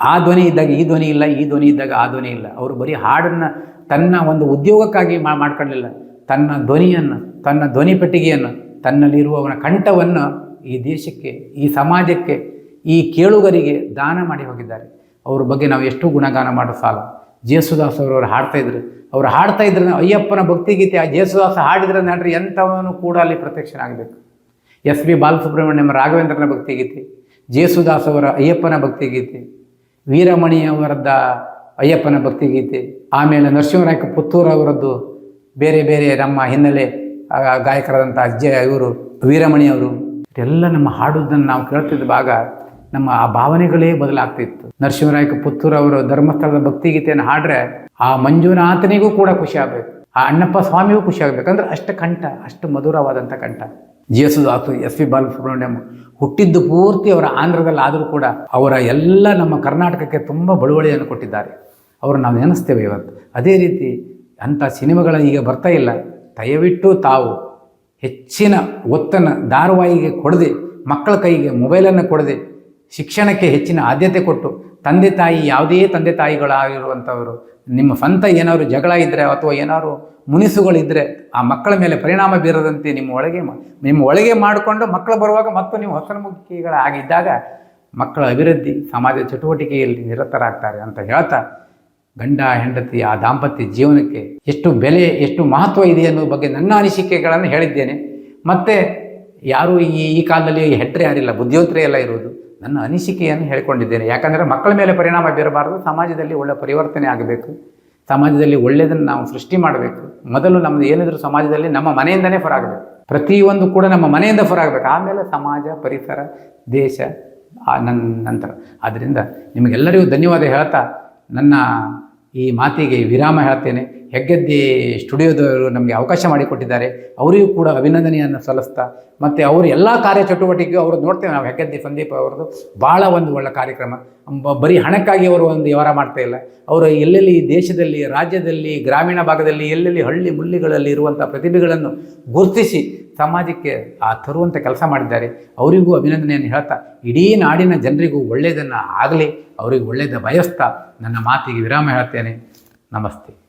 ಆ ಧ್ವನಿ ಇದ್ದಾಗ ಈ ಧ್ವನಿ ಇಲ್ಲ, ಈ ಧ್ವನಿ ಇದ್ದಾಗ ಆ ಧ್ವನಿ ಇಲ್ಲ. ಅವರು ಬರೀ ಹಾಡನ್ನು ತನ್ನ ಒಂದು ಉದ್ಯೋಗಕ್ಕಾಗಿ ಮಾ ತನ್ನ ಧ್ವನಿಯನ್ನು, ತನ್ನ ಧ್ವನಿ ಪೆಟ್ಟಿಗೆಯನ್ನು, ತನ್ನಲ್ಲಿರುವವನ ಕಂಠವನ್ನು ಈ ದೇಶಕ್ಕೆ, ಈ ಸಮಾಜಕ್ಕೆ, ಈ ಕೇಳುಗರಿಗೆ ದಾನ ಮಾಡಿ ಹೋಗಿದ್ದಾರೆ. ಅವ್ರ ಬಗ್ಗೆ ನಾವು ಎಷ್ಟು ಗುಣಗಾನ ಮಾಡೋ ಸಾಲ. ಜೇಸುದಾಸ್ ಅವರು ಹಾಡ್ತಾ ಇದ್ರು. ಅವ್ರು ಹಾಡ್ತಾ ಇದ್ರೆ ಅಯ್ಯಪ್ಪನ ಭಕ್ತಿಗೀತೆ, ಆ ಜೇಸುದಾಸ ಹಾಡಿದ್ರೆ ನಡ್ರಿ ಎಂಥವನು ಕೂಡ ಅಲ್ಲಿ ಪ್ರತ್ಯಕ್ಷನಾಗಬೇಕು. ಎಸ್ ಬಿ ಬಾಲಸುಬ್ರಹ್ಮಣ್ಯಂ ರಾಘವೇಂದ್ರನ ಭಕ್ತಿಗೀತೆ, ಜೇಸುದಾಸ್ ಅವರ ಅಯ್ಯಪ್ಪನ ಭಕ್ತಿಗೀತೆ ವೀರಮಣಿ ಅವರದ್ದ ಅಯ್ಯಪ್ಪನ ಭಕ್ತಿಗೀತೆ, ಆಮೇಲೆ ನರಸಿಂಹರಾಯಕ ಪುತ್ತೂರು ಅವರದ್ದು ಬೇರೆ ಬೇರೆ ನಮ್ಮ ಹಿನ್ನೆಲೆ ಗಾಯಕರಾದಂಥ ಅಜ್ಜ ಇವರು ವೀರಮಣಿ ಅವರು ಇದೆಲ್ಲ ನಮ್ಮ ಹಾಡುವುದನ್ನು ನಾವು ಕೇಳ್ತಿದ್ದ ಭಾಗ ನಮ್ಮ ಆ ಭಾವನೆಗಳೇ ಬದಲಾಗ್ತಿತ್ತು. ನರಸಿಂಹರಾಯಕ ಪುತ್ತೂರು ಅವರು ಧರ್ಮಸ್ಥಳದ ಭಕ್ತಿಗೀತೆಯನ್ನು ಹಾಡ್ರೆ ಆ ಮಂಜುನಾಥನಿಗೂ ಕೂಡ ಖುಷಿ ಆಗಬೇಕು. ಆ ಅಣ್ಣಪ್ಪ ಸ್ವಾಮಿಗೂ ಖುಷಿ ಆಗಬೇಕು. ಅಂದ್ರೆ ಅಷ್ಟು ಕಂಠ, ಅಷ್ಟು ಮಧುರವಾದಂಥ ಕಂಠ. ಆತು ಎಸ್ ಪಿ ಬಾಲಸುಬ್ರಹ್ಮಣ್ಯಂ ಹುಟ್ಟಿದ್ದು ಪೂರ್ತಿ ಅವರ ಆಂಧ್ರದಲ್ಲಿ ಆದರೂ ಕೂಡ ಅವರ ಎಲ್ಲ ನಮ್ಮ ಕರ್ನಾಟಕಕ್ಕೆ ತುಂಬ ಬಳುವಳಿಯನ್ನು ಕೊಟ್ಟಿದ್ದಾರೆ. ಅವರು ನಾವು ನೆನೆಸ್ತೇವೆ ಇವತ್ತು. ಅದೇ ರೀತಿ ಅಂಥ ಸಿನಿಮಾಗಳ ಈಗ ಬರ್ತಾ ಇಲ್ಲ. ದಯವಿಟ್ಟು ತಾವು ಹೆಚ್ಚಿನ ಒತ್ತನ್ನು ಧಾರಾವಾಹಿಗೆ ಕೊಡದೆ ಮಕ್ಕಳ ಕೈಗೆ ಮೊಬೈಲನ್ನು ಕೊಡದೆ ಶಿಕ್ಷಣಕ್ಕೆ ಹೆಚ್ಚಿನ ಆದ್ಯತೆ ಕೊಟ್ಟು ತಂದೆ ತಾಯಿ, ಯಾವುದೇ ತಂದೆ ತಾಯಿಗಳಾಗಿರುವಂಥವರು, ನಿಮ್ಮ ಸ್ವಂತ ಏನಾದ್ರು ಜಗಳ ಇದ್ದರೆ ಅಥವಾ ಏನಾದ್ರು ಮುನಿಸುಗಳಿದ್ದರೆ ಆ ಮಕ್ಕಳ ಮೇಲೆ ಪರಿಣಾಮ ಬೀರದಂತೆ ನಿಮ್ಮ ಒಳಗೆ ನಿಮ್ಮ ಒಳಗೆ ಮಾಡಿಕೊಂಡು ಮಕ್ಕಳು ಬರುವಾಗ ಮತ್ತು ನೀವು ಹೊಸಮುಖಿಗಳಾಗಿದ್ದಾಗ ಮಕ್ಕಳ ಅಭಿವೃದ್ಧಿ, ಸಮಾಜ ಚಟುವಟಿಕೆಯಲ್ಲಿ ನಿರತರಾಗ್ತಾರೆ ಅಂತ ಹೇಳ್ತಾ, ಗಂಡ, ಹೆಂಡತಿ, ಆ ದಾಂಪತ್ಯ ಜೀವನಕ್ಕೆ ಎಷ್ಟು ಬೆಲೆ, ಎಷ್ಟು ಮಹತ್ವ ಇದೆ ಅನ್ನೋ ಬಗ್ಗೆ ನನ್ನ ಅನಿಸಿಕೆಗಳನ್ನು ಹೇಳಿದ್ದೇನೆ. ಮತ್ತು ಯಾರೂ ಈ ಈ ಕಾಲದಲ್ಲಿ ಹೆಡ್ರೆ ಯಾರಿಲ್ಲ, ಬುದ್ಧಿವಂತರೇ ಎಲ್ಲ ಇರೋದು ನನ್ನ ಅನಿಸಿಕೆಯನ್ನು ಹೇಳಿಕೊಂಡಿದ್ದೇನೆ. ಯಾಕಂದರೆ ಮಕ್ಕಳ ಮೇಲೆ ಪರಿಣಾಮ ಬೀರಬಾರದು, ಸಮಾಜದಲ್ಲಿ ಒಳ್ಳೆಯ ಪರಿವರ್ತನೆ ಆಗಬೇಕು. ಸಮಾಜದಲ್ಲಿ ಒಳ್ಳೆಯದನ್ನು ನಾವು ಸೃಷ್ಟಿ ಮಾಡಬೇಕು. ಮೊದಲು ನಮ್ಮದು ಏನಿದ್ರು ಸಮಾಜದಲ್ಲಿ ನಮ್ಮ ಮನೆಯಿಂದನೇ ಹೊರಾಗಬೇಕು. ಪ್ರತಿಯೊಂದು ಕೂಡ ನಮ್ಮ ಮನೆಯಿಂದ ಹೊರಾಗಬೇಕು. ಆಮೇಲೆ ಸಮಾಜ, ಪರಿಸರ, ದೇಶ ನನ್ನ ನಂತರ. ಆದ್ದರಿಂದ ನಿಮಗೆಲ್ಲರಿಗೂ ಧನ್ಯವಾದ ಹೇಳ್ತಾ ನನ್ನ ಈ ಮಾತಿಗೆ ವಿರಾಮ ಹೇಳ್ತೇನೆ. ಹೆಗ್ಗದ್ದೆ ಸ್ಟುಡಿಯೋದವರು ನಮಗೆ ಅವಕಾಶ ಮಾಡಿಕೊಟ್ಟಿದ್ದಾರೆ. ಅವರಿಗೂ ಕೂಡ ಅಭಿನಂದನೆಯನ್ನು ಸಲ್ಲಿಸ್ತಾ, ಮತ್ತು ಅವರು ಎಲ್ಲ ಕಾರ್ಯಚಟುವಟಿಕೆಗೂ ಅವರು ನೋಡ್ತೇವೆ ನಾವು ಹೆಗ್ಗದ್ದೆ ಸಂದೀಪ್ ಅವರದ್ದು ಭಾಳ ಒಂದು ಒಳ್ಳೆ ಕಾರ್ಯಕ್ರಮ. ಬರೀ ಹಣಕ್ಕಾಗಿ ಅವರು ಒಂದು ವ್ಯವಹಾರ ಮಾಡ್ತಾ ಇಲ್ಲ. ಅವರು ಎಲ್ಲೆಲ್ಲಿ ದೇಶದಲ್ಲಿ, ರಾಜ್ಯದಲ್ಲಿ, ಗ್ರಾಮೀಣ ಭಾಗದಲ್ಲಿ, ಎಲ್ಲೆಲ್ಲಿ ಹಳ್ಳಿ ಮುಳ್ಳಿಗಳಲ್ಲಿ ಇರುವಂಥ ಪ್ರತಿಭೆಗಳನ್ನು ಗುರುತಿಸಿ ಸಮಾಜಕ್ಕೆ ಆ ತರುವಂಥ ಕೆಲಸ ಮಾಡಿದ್ದಾರೆ. ಅವರಿಗೂ ಅಭಿನಂದನೆಯನ್ನು ಹೇಳ್ತಾ, ಇಡೀ ನಾಡಿನ ಜನರಿಗೂ ಒಳ್ಳೆಯದನ್ನು ಆಗಲಿ, ಅವರಿಗೆ ಒಳ್ಳೆಯದ ಬಯಸ್ತಾ ನನ್ನ ಮಾತಿಗೆ ವಿರಾಮ ಹೇಳ್ತೇನೆ. ನಮಸ್ತೆ.